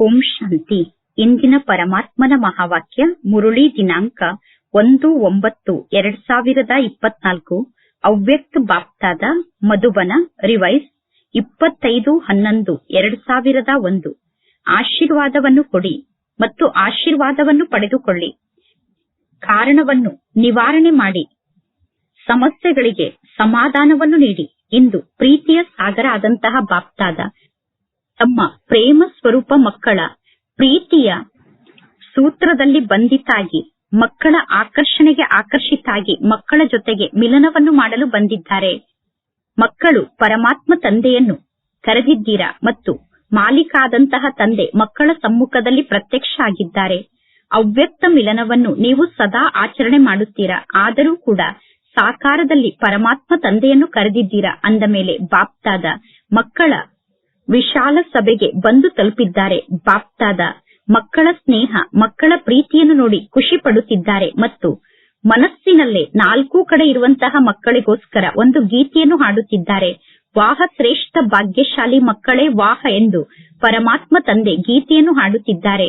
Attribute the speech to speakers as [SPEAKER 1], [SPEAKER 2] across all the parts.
[SPEAKER 1] ಓಂ ಶಾಂತಿ. ಇಂದಿನ ಪರಮಾತ್ಮನ ಮಹಾವಾಕ್ಯ ಮುರುಳಿ ದಿನಾಂಕ ಒಂದು ಒಂಬತ್ತು ಎರಡ್ ಸಾವಿರದ ಇಪ್ಪತ್ನಾಲ್ಕು. ಅವ್ಯಕ್ತ ಬಾಪ್ತಾದ ಮಧುಬನ ರಿವೈಸ್ ಇಪ್ಪತ್ತೈದು ಹನ್ನೊಂದು ಎರಡ್ ಸಾವಿರದ ಒಂದು. ಆಶೀರ್ವಾದವನ್ನು ಕೊಡಿ ಮತ್ತು ಆಶೀರ್ವಾದವನ್ನು ಪಡೆದುಕೊಳ್ಳಿ. ಕಾರಣವನ್ನು ನಿವಾರಣೆ ಮಾಡಿ. ಸಮಸ್ಯೆಗಳಿಗೆ ಸಮಾಧಾನವನ್ನು ನೀಡಿ. ಇಂದು ಪ್ರೀತಿಯ ಸಾಗರ ಆದಂತಹ ಬಾಪ್ತಾದ ತಮ್ಮ ಪ್ರೇಮ ಸ್ವರೂಪ ಮಕ್ಕಳ ಪ್ರೀತಿಯ ಸೂತ್ರದಲ್ಲಿ ಬಂಧಿತಾಗಿ, ಮಕ್ಕಳ ಆಕರ್ಷಣೆಗೆ ಆಕರ್ಷಿತಾಗಿ, ಮಕ್ಕಳ ಜೊತೆಗೆ ಮಿಲನವನ್ನು ಮಾಡಲು ಬಂದಿದ್ದಾರೆ. ಮಕ್ಕಳು ಪರಮಾತ್ಮ ತಂದೆಯನ್ನು ಕರೆದಿದ್ದೀರಾ ಮತ್ತು ಮಾಲೀಕಾದಂತಹ ತಂದೆ ಮಕ್ಕಳ ಸಮ್ಮುಖದಲ್ಲಿ ಪ್ರತ್ಯಕ್ಷ ಆಗಿದ್ದಾರೆ. ಅವ್ಯಕ್ತ ಮಿಲನವನ್ನು ನೀವು ಸದಾ ಆಚರಣೆ ಮಾಡುತ್ತೀರಾ? ಆದರೂ ಕೂಡ ಸಾಕಾರದಲ್ಲಿ ಪರಮಾತ್ಮ ತಂದೆಯನ್ನು ಕರೆದಿದ್ದೀರಾ? ಅಂದ ಮೇಲೆ ಬಾಪ್ತಾದ ಮಕ್ಕಳ ವಿಶಾಲ ಸಭೆಗೆ ಬಂದು ತಲುಪಿದ್ದಾರೆ. ಬಾಪ್ತಾದ ಮಕ್ಕಳ ಸ್ನೇಹ, ಮಕ್ಕಳ ಪ್ರೀತಿಯನ್ನು ನೋಡಿ ಖುಷಿ ಪಡುತ್ತಿದ್ದಾರೆ ಮತ್ತು ಮನಸ್ಸಿನಲ್ಲೇ ನಾಲ್ಕೂ ಕಡೆ ಇರುವಂತಹ ಮಕ್ಕಳಿಗೋಸ್ಕರ ಒಂದು ಗೀತೆಯನ್ನು ಹಾಡುತ್ತಿದ್ದಾರೆ. ವಾಹ ಶ್ರೇಷ್ಠ ಭಾಗ್ಯಶಾಲಿ ಮಕ್ಕಳೇ ವಾಹ ಎಂದು ಪರಮಾತ್ಮ ತಂದೆ ಗೀತೆಯನ್ನು ಹಾಡುತ್ತಿದ್ದಾರೆ.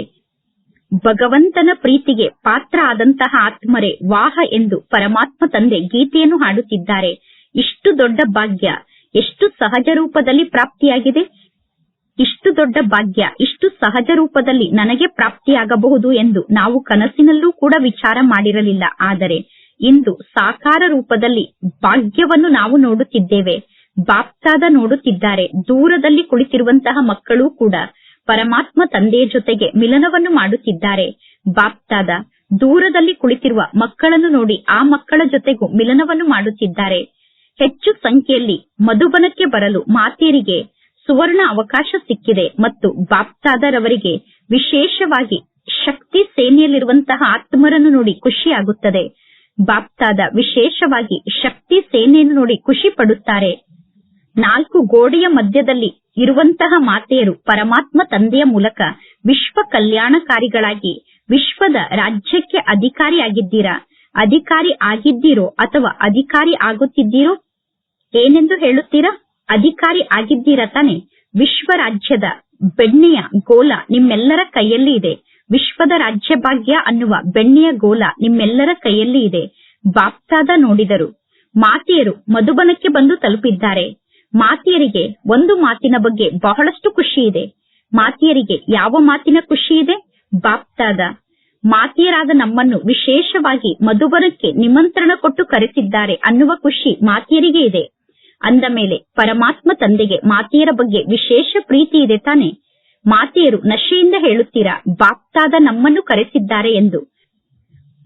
[SPEAKER 1] ಭಗವಂತನ ಪ್ರೀತಿಗೆ ಪಾತ್ರ ಆದಂತಹ ಆತ್ಮರೇ ವಾಹ ಎಂದು ಪರಮಾತ್ಮ ತಂದೆ ಗೀತೆಯನ್ನು ಹಾಡುತ್ತಿದ್ದಾರೆ. ಇಷ್ಟು ದೊಡ್ಡ ಭಾಗ್ಯ, ಎಷ್ಟು ಸಹಜ ರೂಪದಲ್ಲಿ ಪ್ರಾಪ್ತಿಯಾಗಿದೆ. ಇಷ್ಟು ದೊಡ್ಡ ಭಾಗ್ಯ, ಇಷ್ಟು ಸಹಜ ರೂಪದಲ್ಲಿ ನನಗೆ ಪ್ರಾಪ್ತಿಯಾಗಬಹುದು ಎಂದು ನಾವು ಕನಸಿನಲ್ಲೂ ಕೂಡ ವಿಚಾರ ಮಾಡಿರಲಿಲ್ಲ. ಆದರೆ ಇಂದು ಸಾಕಾರ ರೂಪದಲ್ಲಿ ಭಾಗ್ಯವನ್ನು ನಾವು ನೋಡುತ್ತಿದ್ದೇವೆ. ಬಾಪ್ತಾದ ನೋಡುತ್ತಿದ್ದಾರೆ. ದೂರದಲ್ಲಿ ಕುಳಿತಿರುವಂತಹ ಮಕ್ಕಳು ಕೂಡ ಪರಮಾತ್ಮ ತಂದೆಯ ಜೊತೆಗೆ ಮಿಲನವನ್ನು ಮಾಡುತ್ತಿದ್ದಾರೆ. ಬಾಪ್ತಾದ ದೂರದಲ್ಲಿ ಕುಳಿತಿರುವ ಮಕ್ಕಳನ್ನು ನೋಡಿ ಆ ಮಕ್ಕಳ ಜೊತೆಗೂ ಮಿಲನವನ್ನು ಮಾಡುತ್ತಿದ್ದಾರೆ. ಹೆಚ್ಚು ಸಂಖ್ಯೆಯಲ್ಲಿ ಮಧುಬನಕ್ಕೆ ಬರಲು ಮಾತೆಯರಿಗೆ ಸುವರ್ಣ ಅವಕಾಶ ಸಿಕ್ಕಿದೆ ಮತ್ತು ಬಾಪ್ತಾದರವರಿಗೆ ವಿಶೇಷವಾಗಿ ಶಕ್ತಿ ಸೇನೆಯಲ್ಲಿರುವಂತಹ ಆತ್ಮರನ್ನು ನೋಡಿ ಖುಷಿಯಾಗುತ್ತದೆ. ಬಾಪ್ತಾದ ವಿಶೇಷವಾಗಿ ಶಕ್ತಿ ಸೇನೆಯನ್ನು ನೋಡಿ ಖುಷಿ ಪಡುತ್ತಾರೆ ನಾಲ್ಕು ಗೋಡೆಯ ಮಧ್ಯದಲ್ಲಿ ಇರುವಂತಹ ಮಾತೆಯರು ಪರಮಾತ್ಮ ತಂದೆಯ ಮೂಲಕ ವಿಶ್ವ ಕಲ್ಯಾಣಕಾರಿಗಳಾಗಿ ವಿಶ್ವದ ರಾಜ್ಯಕ್ಕೆ ಅಧಿಕಾರಿಯಾಗಿದ್ದೀರಾ? ಅಧಿಕಾರಿ ಆಗಿದ್ದೀರೋ ಅಥವಾ ಅಧಿಕಾರಿ ಆಗುತ್ತಿದ್ದೀರೋ? ಏನೆಂದು ಹೇಳುತ್ತೀರಾ? ಅಧಿಕಾರಿ ಆಗಿದ್ದೀರ ತಾನೆ? ವಿಶ್ವ ರಾಜ್ಯದ ಬೆಣ್ಣೆಯ ಗೋಲ ನಿಮ್ಮೆಲ್ಲರ ಕೈಯಲ್ಲಿ ಇದೆ. ವಿಶ್ವದ ರಾಜ್ಯ ಭಾಗ್ಯ ಅನ್ನುವ ಬೆಣ್ಣೆಯ ಗೋಲ ನಿಮ್ಮೆಲ್ಲರ ಕೈಯಲ್ಲಿ ಇದೆ. ಬಾಪ್ತಾದ ನೋಡಿದರು. ಮಾತೆಯರು ಮಧುಬನಕ್ಕೆ ಬಂದು ತಲುಪಿದ್ದಾರೆ. ಮಾತಿಯರಿಗೆ ಒಂದು ಮಾತಿನ ಬಗ್ಗೆ ಬಹಳಷ್ಟು ಖುಷಿ ಇದೆ. ಮಾತಿಯರಿಗೆ ಯಾವ ಮಾತಿನ ಖುಷಿ ಇದೆ? ಬಾಪ್ತಾದ. ಮಾತಿಯರಾದ ನಮ್ಮನ್ನು ವಿಶೇಷವಾಗಿ ಮಧುಬನಕ್ಕೆ ನಿಮಂತ್ರಣ ಕೊಟ್ಟು ಕರೆಸಿದ್ದಾರೆ ಅನ್ನುವ ಖುಷಿ ಮಾತಿಯರಿಗೆ ಇದೆ. ಅಂದ ಮೇಲೆ ಪರಮಾತ್ಮ ತಂದೆಗೆ ಮಾತೆಯರ ಬಗ್ಗೆ ವಿಶೇಷ ಪ್ರೀತಿ ಇದೆ ತಾನೆ. ಮಾತೆಯರು ನಶೆಯಿಂದ ಹೇಳುತ್ತೀರಾ? ಬಾಪ್ತಾದ ನಮ್ಮನ್ನು ಕರೆಸಿದ್ದಾರೆ ಎಂದು.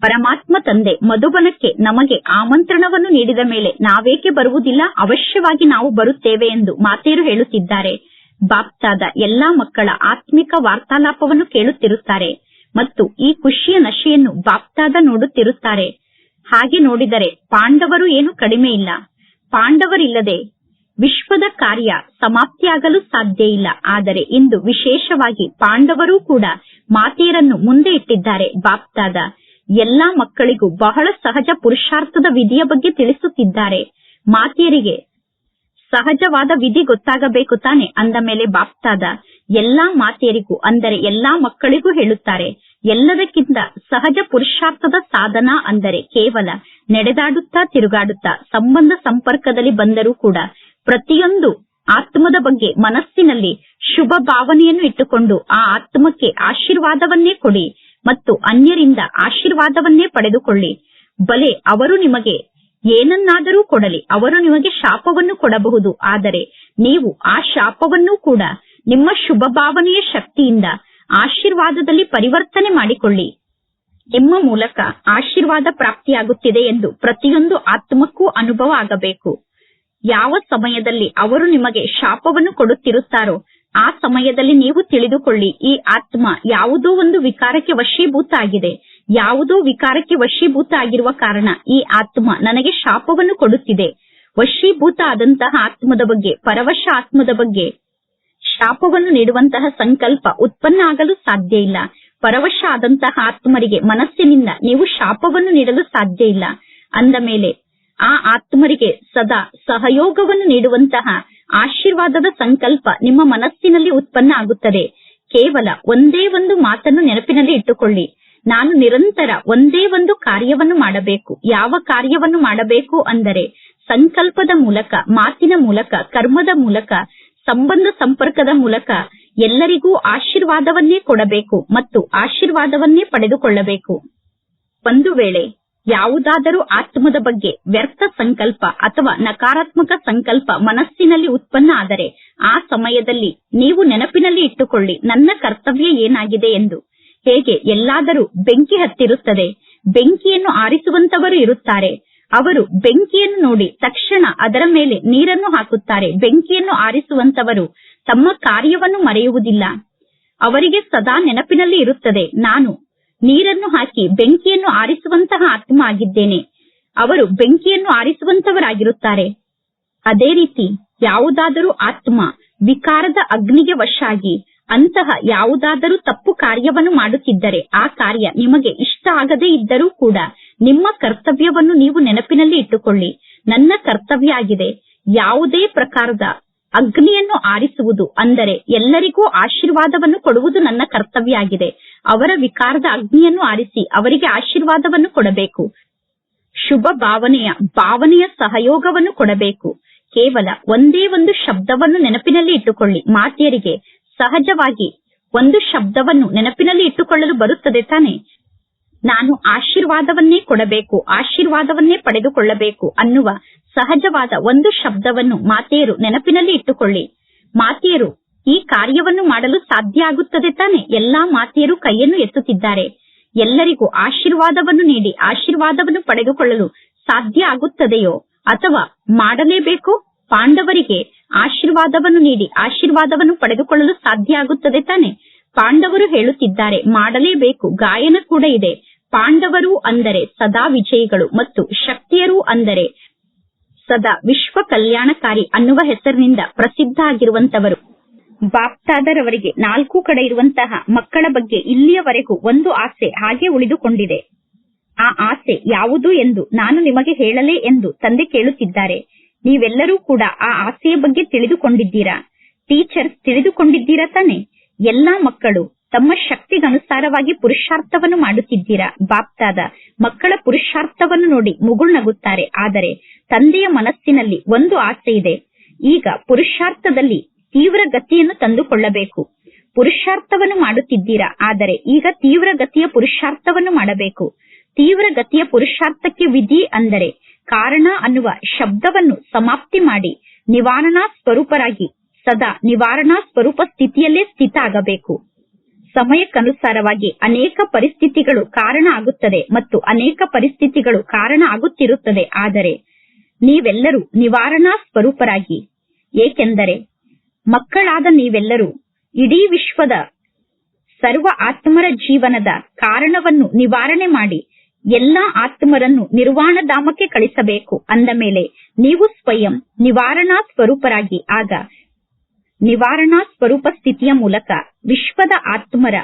[SPEAKER 1] ಪರಮಾತ್ಮ ತಂದೆ ಮಧುಬನಕ್ಕೆ ನಮಗೆ ಆಮಂತ್ರಣವನ್ನು ನೀಡಿದ ಮೇಲೆ ನಾವೇಕೆ ಬರುವುದಿಲ್ಲ? ಅವಶ್ಯವಾಗಿ ನಾವು ಬರುತ್ತೇವೆ ಎಂದು ಮಾತೆಯರು ಹೇಳುತ್ತಿದ್ದಾರೆ. ಬಾಪ್ತಾದ ಎಲ್ಲಾ ಮಕ್ಕಳ ಆತ್ಮಿಕ ವಾರ್ತಾಲಾಪವನ್ನು ಕೇಳುತ್ತಿರುತ್ತಾರೆ ಮತ್ತು ಈ ಖುಷಿಯ ನಶೆಯನ್ನು ಬಾಪ್ತಾದ ನೋಡುತ್ತಿರುತ್ತಾರೆ. ಹಾಗೆ ನೋಡಿದರೆ ಪಾಂಡವರು ಏನು ಕಡಿಮೆ ಇಲ್ಲ. ಪಾಂಡವರಿಲ್ಲದೆ ವಿಶ್ವದ ಕಾರ್ಯ ಸಮಾಪ್ತಿಯಾಗಲು ಸಾಧ್ಯ ಇಲ್ಲ. ಆದರೆ ಇಂದು ವಿಶೇಷವಾಗಿ ಪಾಂಡವರೂ ಕೂಡ ಮಾತೆಯರನ್ನು ಮುಂದೆ ಇಟ್ಟಿದ್ದಾರೆ. ಬಾಪ್ತಾದ ಎಲ್ಲಾ ಮಕ್ಕಳಿಗೂ ಬಹಳ ಸಹಜ ಪುರುಷಾರ್ಥದ ವಿಧಿಯ ಬಗ್ಗೆ ತಿಳಿಸುತ್ತಿದ್ದಾರೆ. ಮಾತೆಯರಿಗೆ ಸಹಜವಾದ ವಿಧಿ ಗೊತ್ತಾಗಬೇಕು ತಾನೆ ಅಂದ ಮೇಲೆ ಬಾಪ್ತಾದ ಎಲ್ಲಾ ಮಾತೆಯರಿಗೂ, ಅಂದರೆ ಎಲ್ಲಾ ಮಕ್ಕಳಿಗೂ ಹೇಳುತ್ತಾರೆ. ಎಲ್ಲದಕ್ಕಿಂತ ಸಹಜ ಪುರುಷಾರ್ಥದ ಸಾಧನ ಅಂದರೆ ಕೇವಲ ನಡೆದಾಡುತ್ತಾ ತಿರುಗಾಡುತ್ತಾ ಸಂಬಂಧ ಸಂಪರ್ಕದಲ್ಲಿ ಬಂದರೂ ಕೂಡ ಪ್ರತಿಯೊಂದು ಆತ್ಮದ ಬಗ್ಗೆ ಮನಸ್ಸಿನಲ್ಲಿ ಶುಭ ಭಾವನೆಯನ್ನು ಇಟ್ಟುಕೊಂಡು ಆ ಆತ್ಮಕ್ಕೆ ಆಶೀರ್ವಾದವನ್ನೇ ಕೊಡಿ ಮತ್ತು ಅನ್ಯರಿಂದ ಆಶೀರ್ವಾದವನ್ನೇ ಪಡೆದುಕೊಳ್ಳಿ. ಬಲೆ ಅವರು ನಿಮಗೆ ಏನನ್ನಾದರೂ ಕೊಡಲಿ, ಅವರು ನಿಮಗೆ ಶಾಪವನ್ನು ಕೊಡಬಹುದು, ಆದರೆ ನೀವು ಆ ಶಾಪವನ್ನೂ ಕೂಡ ನಿಮ್ಮ ಶುಭ ಭಾವನೆಯ ಶಕ್ತಿಯಿಂದ ಆಶೀರ್ವಾದದಲ್ಲಿ ಪರಿವರ್ತನೆ ಮಾಡಿಕೊಳ್ಳಿ. ನಿಮ್ಮ ಮೂಲಕ ಆಶೀರ್ವಾದ ಪ್ರಾಪ್ತಿಯಾಗುತ್ತಿದೆ ಎಂದು ಪ್ರತಿಯೊಂದು ಆತ್ಮಕ್ಕೂ ಅನುಭವ ಆಗಬೇಕು. ಯಾವ ಸಮಯದಲ್ಲಿ ಅವರು ನಿಮಗೆ ಶಾಪವನ್ನು ಕೊಡುತ್ತಿರುತ್ತಾರೋ, ಆ ಸಮಯದಲ್ಲಿ ನೀವು ತಿಳಿದುಕೊಳ್ಳಿ, ಈ ಆತ್ಮ ಯಾವುದೋ ಒಂದು ವಿಕಾರಕ್ಕೆ ವಶೀಭೂತ ಆಗಿದೆ ಯಾವುದೋ ವಿಕಾರಕ್ಕೆ ವಶೀಭೂತ ಆಗಿರುವ ಕಾರಣ ಈ ಆತ್ಮ ನನಗೆ ಶಾಪವನ್ನು ಕೊಡುತ್ತಿದೆ. ವಶೀಭೂತ ಆದಂತಹ ಆತ್ಮದ ಬಗ್ಗೆ, ಪರವಶ ಆತ್ಮದ ಬಗ್ಗೆ ಶಾಪವನ್ನು ನೀಡುವಂತಹ ಸಂಕಲ್ಪ ಉತ್ಪನ್ನ ಆಗಲು ಸಾಧ್ಯ ಇಲ್ಲ. ಪರವಶ ಆದಂತಹ ಆತ್ಮರಿಗೆ ಮನಸ್ಸಿನಿಂದ ನೀವು ಶಾಪವನ್ನು ನೀಡಲು ಸಾಧ್ಯ ಇಲ್ಲ. ಅಂದ ಮೇಲೆ ಆ ಆತ್ಮರಿಗೆ ಸದಾ ಸಹಯೋಗವನ್ನು ನೀಡುವಂತಹ ಆಶೀರ್ವಾದದ ಸಂಕಲ್ಪ ನಿಮ್ಮ ಮನಸ್ಸಿನಲ್ಲಿ ಉತ್ಪನ್ನ ಆಗುತ್ತದೆ. ಕೇವಲ ಒಂದೇ ಒಂದು ಮಾತನ್ನು ನೆನಪಿನಲ್ಲಿ ಇಟ್ಟುಕೊಳ್ಳಿ. ನಾನು ನಿರಂತರ ಒಂದೇ ಒಂದು ಕಾರ್ಯವನ್ನು ಮಾಡಬೇಕು. ಯಾವ ಕಾರ್ಯವನ್ನು ಮಾಡಬೇಕು ಅಂದರೆ ಸಂಕಲ್ಪದ ಮೂಲಕ, ಮಾತಿನ ಮೂಲಕ, ಕರ್ಮದ ಮೂಲಕ, ಸಂಬಂಧ ಸಂಪರ್ಕದ ಮೂಲಕ ಎಲ್ಲರಿಗೂ ಆಶೀರ್ವಾದವನ್ನೇ ಕೊಡಬೇಕು ಮತ್ತು ಆಶೀರ್ವಾದವನ್ನೇ ಪಡೆದುಕೊಳ್ಳಬೇಕು. ಒಂದು ವೇಳೆ ಯಾವುದಾದರೂ ಆತ್ಮದ ಬಗ್ಗೆ ವ್ಯರ್ಥ ಸಂಕಲ್ಪ ಅಥವಾ ನಕಾರಾತ್ಮಕ ಸಂಕಲ್ಪ ಮನಸ್ಸಿನಲ್ಲಿ ಉತ್ಪನ್ನ ಆದರೆ ಆ ಸಮಯದಲ್ಲಿ ನೀವು ನೆನಪಿನಲ್ಲಿ ಇಟ್ಟುಕೊಳ್ಳಿ ನನ್ನ ಕರ್ತವ್ಯ ಏನಾಗಿದೆ ಎಂದು. ಹೇಗೆ ಎಲ್ಲಾದರೂ ಬೆಂಕಿ ಹತ್ತಿರುತ್ತದೆ, ಬೆಂಕಿಯನ್ನು ಆರಿಸುವಂತವರು ಇರುತ್ತಾರೆ, ಅವರು ಬೆಂಕಿಯನ್ನು ನೋಡಿ ತಕ್ಷಣ ಅದರ ಮೇಲೆ ನೀರನ್ನು ಹಾಕುತ್ತಾರೆ, ಬೆಂಕಿಯನ್ನು ಆರಿಸುವಂತವರು ತಮ್ಮ ಕಾರ್ಯವನ್ನು ಮರೆಯುವುದಿಲ್ಲ. ಅವರಿಗೆ ಸದಾ ನೆನಪಿನಲ್ಲಿ ಇರುತ್ತದೆ, ನಾನು ನೀರನ್ನು ಹಾಕಿ ಬೆಂಕಿಯನ್ನು ಆರಿಸುವಂತಹ ಆತ್ಮ ಆಗಿದ್ದೇನೆ ಅವರು ಬೆಂಕಿಯನ್ನು ಆರಿಸುವಂತವರಾಗಿರುತ್ತಾರೆ ಅದೇ ರೀತಿ ಯಾವುದಾದರೂ ಆತ್ಮ ವಿಕಾರದ ಅಗ್ನಿಗೆ ವಶಾಗಿ ಅಂತಹ ಯಾವುದಾದರೂ ತಪ್ಪು ಕಾರ್ಯವನ್ನು ಮಾಡುತ್ತಿದ್ದರೆ ಆ ಕಾರ್ಯ ನಿಮಗೆ ಇಷ್ಟ ಆಗದೇ ಇದ್ದರೂ ಕೂಡ ನಿಮ್ಮ ಕರ್ತವ್ಯವನ್ನು ನೀವು ನೆನಪಿನಲ್ಲಿ ಇಟ್ಟುಕೊಳ್ಳಿ. ನನ್ನ ಕರ್ತವ್ಯ ಆಗಿದೆ ಯಾವುದೇ ಪ್ರಕಾರದ ಅಗ್ನಿಯನ್ನು ಆರಿಸುವುದು ಅಂದರೆ ಎಲ್ಲರಿಗೂ ಆಶೀರ್ವಾದವನ್ನು ಕೊಡುವುದು ನನ್ನ ಕರ್ತವ್ಯ ಆಗಿದೆ ಅವರ ವಿಕಾರದ ಅಗ್ನಿಯನ್ನು ಆರಿಸಿ ಅವರಿಗೆ ಆಶೀರ್ವಾದವನ್ನು ಕೊಡಬೇಕು. ಶುಭ ಭಾವನೆಯ ಭಾವನೆಯ ಸಹಯೋಗವನ್ನು ಕೊಡಬೇಕು. ಕೇವಲ ಒಂದೇ ಒಂದು ಶಬ್ದವನ್ನು ನೆನಪಿನಲ್ಲಿ ಇಟ್ಟುಕೊಳ್ಳಿ. ಮಾತೆಯರಿಗೆ ಸಹಜವಾಗಿ ಒಂದು ಶಬ್ದವನ್ನು ನೆನಪಿನಲ್ಲಿ ಇಟ್ಟುಕೊಳ್ಳಲು ಬರುತ್ತದೆ ತಾನೆ. ನಾನು ಆಶೀರ್ವಾದವನ್ನೇ ಕೊಡಬೇಕು, ಆಶೀರ್ವಾದವನ್ನೇ ಪಡೆದುಕೊಳ್ಳಬೇಕು ಅನ್ನುವ ಸಹಜವಾದ ಒಂದು ಶಬ್ದವನ್ನು ಮಾತೆಯರು ನೆನಪಿನಲ್ಲಿ ಇಟ್ಟುಕೊಳ್ಳಿ. ಮಾತೆಯರು ಈ ಕಾರ್ಯವನ್ನು ಮಾಡಲು ಸಾಧ್ಯ ಆಗುತ್ತದೆ ತಾನೆ? ಎಲ್ಲಾ ಮಾತೆಯರು ಕೈಯನ್ನು ಎತ್ತುತ್ತಿದ್ದಾರೆ. ಎಲ್ಲರಿಗೂ ಆಶೀರ್ವಾದವನ್ನು ನೀಡಿ, ಆಶೀರ್ವಾದವನ್ನು ಪಡೆದುಕೊಳ್ಳಲು ಸಾಧ್ಯ ಆಗುತ್ತದೆಯೋ? ಅಥವಾ ಮಾಡಲೇಬೇಕು? ಪಾಂಡವರಿಗೆ ಆಶೀರ್ವಾದವನ್ನು ನೀಡಿ, ಆಶೀರ್ವಾದವನ್ನು ಪಡೆದುಕೊಳ್ಳಲು ಸಾಧ್ಯ ಆಗುತ್ತದೆ ತಾನೆ? ಪಾಂಡವರು ಹೇಳುತ್ತಿದ್ದಾರೆ, ಮಾಡಲೇಬೇಕು, ಗಾಯನ ಕೂಡ ಇದೆ. ಪಾಂಡವರು ಅಂದರೆ ಸದಾ ವಿಜಯಿಗಳು ಮತ್ತು ಶಕ್ತಿಯರು ಅಂದರೆ ಸದಾ ವಿಶ್ವ ಕಲ್ಯಾಣಕಾರಿ ಅನ್ನುವ ಹೆಸರಿನಿಂದ ಪ್ರಸಿದ್ಧ ಆಗಿರುವಂತವರು ಬಾಪ್ತಾದರವರಿಗೆ ನಾಲ್ಕು ಕಡೆ ಇರುವಂತಹ ಮಕ್ಕಳ ಬಗ್ಗೆ ಇಲ್ಲಿಯವರೆಗೂ ಒಂದು ಆಸೆ ಹಾಗೆ ಉಳಿದುಕೊಂಡಿದೆ. ಆ ಆಸೆ ಯಾವುದು ಎಂದು ನಾನು ನಿಮಗೆ ಹೇಳಲೇ ಎಂದು ತಂದೆ ಕೇಳುತ್ತಿದ್ದಾರೆ. ನೀವೆಲ್ಲರೂ ಕೂಡ ಆ ಆಸೆಯ ಬಗ್ಗೆ ತಿಳಿದುಕೊಂಡಿದ್ದೀರಾ? ಟೀಚರ್ಸ್ ತಿಳಿದುಕೊಂಡಿದ್ದೀರಾ ತಾನೆ? ಎಲ್ಲಾ ಮಕ್ಕಳು ತಮ್ಮ ಶಕ್ತಿಗನುಸಾರವಾಗಿ ಪುರುಷಾರ್ಥವನ್ನು ಮಾಡುತ್ತಿದ್ದೀರಾ? ಬಾಪ್ತಾದ, ಮಕ್ಕಳ ಪುರುಷಾರ್ಥವನ್ನು ನೋಡಿ ಮುಗುಳ್ನಗುತ್ತಾರೆ ಆದರೆ ತಂದೆಯ ಮನಸ್ಸಿನಲ್ಲಿ ಒಂದು ಆಸೆ ಇದೆ. ಈಗ ಪುರುಷಾರ್ಥದಲ್ಲಿ ತೀವ್ರ ಗತಿಯನ್ನು ತಂದುಕೊಳ್ಳಬೇಕು. ಪುರುಷಾರ್ಥವನ್ನು ಮಾಡುತ್ತಿದ್ದೀರಾ? ಆದರೆ ಈಗ ತೀವ್ರ ಗತಿಯ ಪುರುಷಾರ್ಥವನ್ನು ಮಾಡಬೇಕು. ತೀವ್ರ ಗತಿಯ ಪುರುಷಾರ್ಥಕ್ಕೆ ವಿಧಿ ಅಂದರೆ ಕಾರಣ ಅನ್ನುವ ಶಬ್ದವನ್ನು ಸಮಾಪ್ತಿ ಮಾಡಿ ನಿವಾರಣಾ ಸ್ವರೂಪರಾಗಿ, ಸದಾ ನಿವಾರಣಾ ಸ್ವರೂಪ ಸ್ಥಿತಿಯಲ್ಲೇ ಸ್ಥಿತ ಆಗಬೇಕು. ಸಮಯಕ್ಕನುಸಾರವಾಗಿ ಅನೇಕ ಪರಿಸ್ಥಿತಿಗಳು ಕಾರಣ ಆಗುತ್ತದೆ ಮತ್ತು ಅನೇಕ ಪರಿಸ್ಥಿತಿಗಳು ಕಾರಣ ಆಗುತ್ತಿರುತ್ತದೆ. ಆದರೆ ನೀವೆಲ್ಲರೂ ನಿವಾರಣಾ ಸ್ವರೂಪರಾಗಿ, ಏಕೆಂದರೆ ಮಕ್ಕಳಾದ ನೀವೆಲ್ಲರೂ ಇಡೀ ವಿಶ್ವದ ಸರ್ವ ಆತ್ಮರ ಜೀವನದ ಕಾರಣವನ್ನು ನಿವಾರಣೆ ಮಾಡಿ ಎಲ್ಲಾ ಆತ್ಮರನ್ನು ನಿರ್ವಾಣಧಾಮಕ್ಕೆ ಕಳಿಸಬೇಕು. ಅಂದ ಮೇಲೆ ನೀವು ಸ್ವಯಂ ನಿವಾರಣಾ ಸ್ವರೂಪರಾಗಿ ಆಗ ನಿವಾರಣಾ ಸ್ವರೂಪ ಸ್ಥಿತಿಯ ಮೂಲಕ ವಿಶ್ವದ ಆತ್ಮರ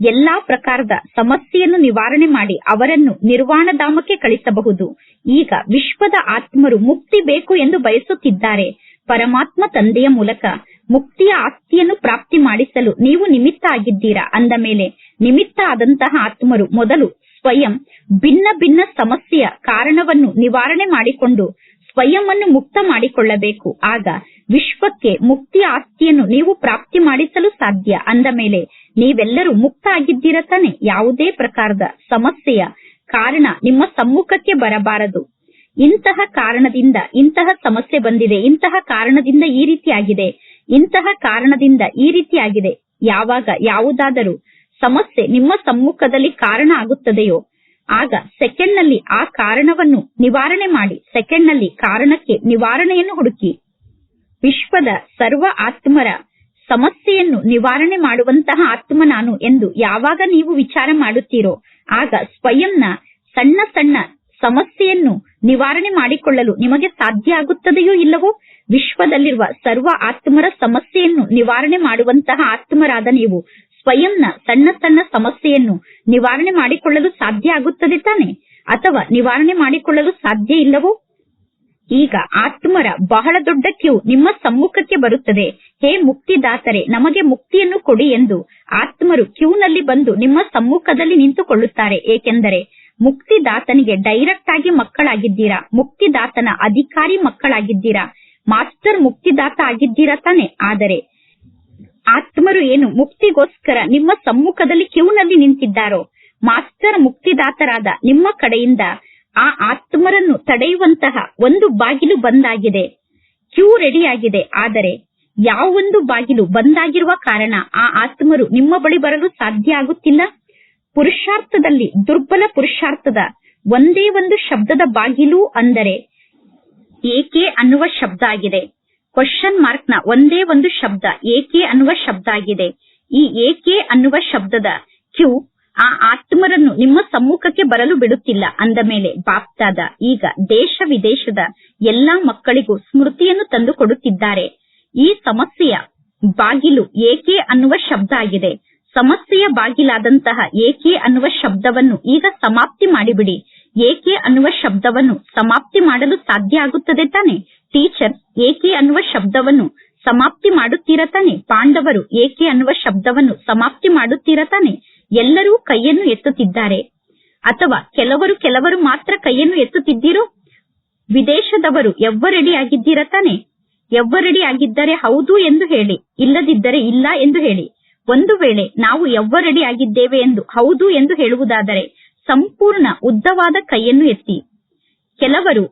[SPEAKER 1] ಎಲ್ಲಾ ಪ್ರಕಾರದ ಸಮಸ್ಯೆಯನ್ನು ನಿವಾರಣೆ ಮಾಡಿ ಅವರನ್ನು ನಿರ್ವಾಣಧಾಮಕ್ಕೆ ಕಳಿಸಬಹುದು. ಈಗ ವಿಶ್ವದ ಆತ್ಮರು ಮುಕ್ತಿ ಬೇಕು ಎಂದು ಬಯಸುತ್ತಿದ್ದಾರೆ. ಪರಮಾತ್ಮ ತಂದೆಯ ಮೂಲಕ ಮುಕ್ತಿಯ ಆಸ್ತಿಯನ್ನು ಪ್ರಾಪ್ತಿ ಮಾಡಿಸಲು ನೀವು ನಿಮಿತ್ತ ಆಗಿದ್ದೀರಾ? ಅಂದ ಮೇಲೆ ನಿಮಿತ್ತ ಆದಂತಹ ಆತ್ಮರು ಮೊದಲು ಸ್ವಯಂ ಭಿನ್ನ ಭಿನ್ನ ಸಮಸ್ಯೆಯ ಕಾರಣವನ್ನು ನಿವಾರಣೆ ಮಾಡಿಕೊಂಡು ಸ್ವಯಂ ಅನ್ನು ಮುಕ್ತ ಮಾಡಿಕೊಳ್ಳಬೇಕು. ಆಗ ವಿಶ್ವಕ್ಕೆ ಮುಕ್ತಿ ಆಸ್ತಿಯನ್ನು ನೀವು ಪ್ರಾಪ್ತಿ ಮಾಡಿಸಲು ಸಾಧ್ಯ ಅಂದ ಮೇಲೆ ನೀವೆಲ್ಲರೂ ಮುಕ್ತ ಆಗಿದ್ದೀರ ತಾನೆ? ಯಾವುದೇ ಪ್ರಕಾರದ ಸಮಸ್ಯೆಯ ಕಾರಣ ನಿಮ್ಮ ಸಮ್ಮುಖಕ್ಕೆ ಬರಬಾರದು. ಇಂತಹ ಕಾರಣದಿಂದ ಇಂತಹ ಸಮಸ್ಯೆ ಬಂದಿದೆ, ಇಂತಹ ಕಾರಣದಿಂದ ಈ ರೀತಿಯಾಗಿದೆ ಇಂತಹ ಕಾರಣದಿಂದ ಈ ರೀತಿ ಆಗಿದೆ. ಯಾವಾಗ ಯಾವುದಾದರೂ ಸಮಸ್ಯೆ ನಿಮ್ಮ ಸಮ್ಮುಖದಲ್ಲಿ ಕಾರಣ ಆಗುತ್ತದೆಯೋ, ಆಗ ಸೆಕೆಂಡ್ನಲ್ಲಿ ಆ ಕಾರಣವನ್ನು ನಿವಾರಣೆ ಮಾಡಿ ಸೆಕೆಂಡ್ನಲ್ಲಿ ಕಾರಣಕ್ಕೆ ನಿವಾರಣೆಯನ್ನು ಹುಡುಕಿ. ವಿಶ್ವದ ಸರ್ವ ಆತ್ಮರ ಸಮಸ್ಯೆಯನ್ನು ನಿವಾರಣೆ ಮಾಡುವಂತಹ ಆತ್ಮ ನಾನು ಎಂದು ಯಾವಾಗ ನೀವು ವಿಚಾರ ಮಾಡುತ್ತೀರೋ, ಆಗ ಸ್ವಯಂನ ಸಣ್ಣ ಸಣ್ಣ ಸಮಸ್ಯೆಯನ್ನು ನಿವಾರಣೆ ಮಾಡಿಕೊಳ್ಳಲು ನಿಮಗೆ ಸಾಧ್ಯ ಆಗುತ್ತದೆಯೋ ಇಲ್ಲವೋ, ವಿಶ್ವದಲ್ಲಿರುವ ಸರ್ವ ಆತ್ಮರ ಸಮಸ್ಯೆಯನ್ನು ನಿವಾರಣೆ ಮಾಡುವಂತಹ ಆತ್ಮರಾದ ನೀವು ಸ್ವಯಂನ ಸಣ್ಣ ಸಣ್ಣ ಸಮಸ್ಯೆಯನ್ನು ನಿವಾರಣೆ ಮಾಡಿಕೊಳ್ಳಲು ಸಾಧ್ಯ ಆಗುತ್ತದೆ ತಾನೆ? ಅಥವಾ ನಿವಾರಣೆ ಮಾಡಿಕೊಳ್ಳಲು ಸಾಧ್ಯ ಇಲ್ಲವೋ? ಈಗ ಆತ್ಮರ ಬಹಳ ದೊಡ್ಡ ಕ್ಯೂ ನಿಮ್ಮ ಸಮ್ಮುಖಕ್ಕೆ ಬರುತ್ತದೆ. ಹೇ ಮುಕ್ತಿದಾತರೆ, ನಮಗೆ ಮುಕ್ತಿಯನ್ನು ಕೊಡಿ ಎಂದು ಆತ್ಮರು ಕ್ಯೂನಲ್ಲಿ ಬಂದು ನಿಮ್ಮ ಸಮ್ಮುಖದಲ್ಲಿ ನಿಂತುಕೊಳ್ಳುತ್ತಾರೆ. ಏಕೆಂದರೆ ಮುಕ್ತಿದಾತನಿಗೆ ಡೈರೆಕ್ಟ್ ಆಗಿ ಮಕ್ಕಳಾಗಿದ್ದೀರಾ, ಮುಕ್ತಿದಾತನ ಅಧಿಕಾರಿ ಮಕ್ಕಳಾಗಿದ್ದೀರಾ, ಮಾಸ್ಟರ್ ಮುಕ್ತಿದಾತ ಆಗಿದ್ದೀರಾ ತಾನೆ. ಆದರೆ ಆತ್ಮರು ಏನು ಮುಕ್ತಿಗೋಸ್ಕರ ನಿಮ್ಮ ಸಮ್ಮುಖದಲ್ಲಿ ಕ್ಯೂನಲ್ಲಿ ನಿಂತಿದ್ದಾರೋ, ಮಾಸ್ಟರ್ ಮುಕ್ತಿದಾತರಾದ ನಿಮ್ಮ ಕಡೆಯಿಂದ ಆ ಆತ್ಮರನ್ನು ತಡೆಯುವಂತಹ ಒಂದು ಬಾಗಿಲು ಬಂದಾಗಿದೆ. ಕ್ಯೂ ರೆಡಿಯಾಗಿದೆ. ಆದರೆ ಯಾವೊಂದು ಬಾಗಿಲು ಬಂದಾಗಿರುವ ಕಾರಣ ಆ ಆತ್ಮರು ನಿಮ್ಮ ಬಳಿ ಬರಲು ಸಾಧ್ಯ ಆಗುತ್ತಿಲ್ಲ? ಪುರುಷಾರ್ಥದಲ್ಲಿ, ದುರ್ಬಲ ಪುರುಷಾರ್ಥದ ಒಂದೇ ಒಂದು ಶಬ್ದದ ಬಾಗಿಲು ಅಂದರೆ ಏಕೆ ಅನ್ನುವ ಶಬ್ದ ಆಗಿದೆ. ಕ್ವಶನ್ ಮಾರ್ಕ್ನ ಒಂದೇ ಒಂದು ಶಬ್ದ ಏಕೆ ಅನ್ನುವ ಶಬ್ದ ಆಗಿದೆ. ಈ ಏಕೆ ಅನ್ನುವ ಶಬ್ದದ ಕ್ಯೂ ಆ ಆತ್ಮರನ್ನು ನಿಮ್ಮ ಸಮ್ಮುಖಕ್ಕೆ ಬರಲು ಬಿಡುತ್ತಿಲ್ಲ ಅಂದ ಮೇಲೆ ಬಾಪ್ತಾದ ಈಗ ದೇಶ ವಿದೇಶದ ಎಲ್ಲಾ ಮಕ್ಕಳಿಗೂ ಸ್ಮೃತಿಯನ್ನು ತಂದು ಕೊಡುತ್ತಿದ್ದಾರೆ. ಈ ಸಮಸ್ಯೆಯ ಬಾಗಿಲು ಏಕೆ ಅನ್ನುವ ಶಬ್ದ ಆಗಿದೆ. ಸಮಸ್ಯೆಯ ಬಾಗಿಲಾದಂತಹ ಏಕೆ ಅನ್ನುವ ಶಬ್ದವನ್ನು ಈಗ ಸಮಾಪ್ತಿ ಮಾಡಿಬಿಡಿ. ಏಕೆ ಅನ್ನುವ ಶಬ್ದವನ್ನು ಸಮಾಪ್ತಿ ಮಾಡಲು ಸಾಧ್ಯ ಆಗುತ್ತದೆ ತಾನೆ. ಟೀಚರ್, ಏಕೆ ಅನ್ನುವ ಶಬ್ದವನ್ನು ಸಮಾಪ್ತಿ ಮಾಡುತ್ತೀರ ತಾನೆ. ಪಾಂಡವರು, ಏಕೆ ಅನ್ನುವ ಶಬ್ದವನ್ನು ಸಮಾಪ್ತಿ ಮಾಡುತ್ತೀರ ತಾನೆ. ಎಲ್ಲರೂ ಕೈಯನ್ನು ಎತ್ತುತ್ತಿದ್ದಾರೆ. ಅಥವಾ ಕೆಲವರು ಕೆಲವರು ಮಾತ್ರ ಕೈಯನ್ನು ಎತ್ತುತ್ತಿದ್ದೀರೋ? ವಿದೇಶದವರು ಎವ್ವರೆಡಿ ಆಗಿದ್ದೀರಾ ತಾನೆ? ಎವ್ವರೆಡಿ ಆಗಿದ್ದರೆ ಹೌದು ಎಂದು ಹೇಳಿ, ಇಲ್ಲದಿದ್ದರೆ ಇಲ್ಲ ಎಂದು ಹೇಳಿ. ಒಂದು ವೇಳೆ ನಾವು ಎವ್ವರೆಡಿ ಆಗಿದ್ದೇವೆ ಎಂದು ಹೌದು ಎಂದು ಹೇಳುವುದಾದರೆ ಸಂಪೂರ್ಣ ಉದ್ದವಾದ ಕೈಯನ್ನು ಎತ್ತಿ. ಕೆಲವರು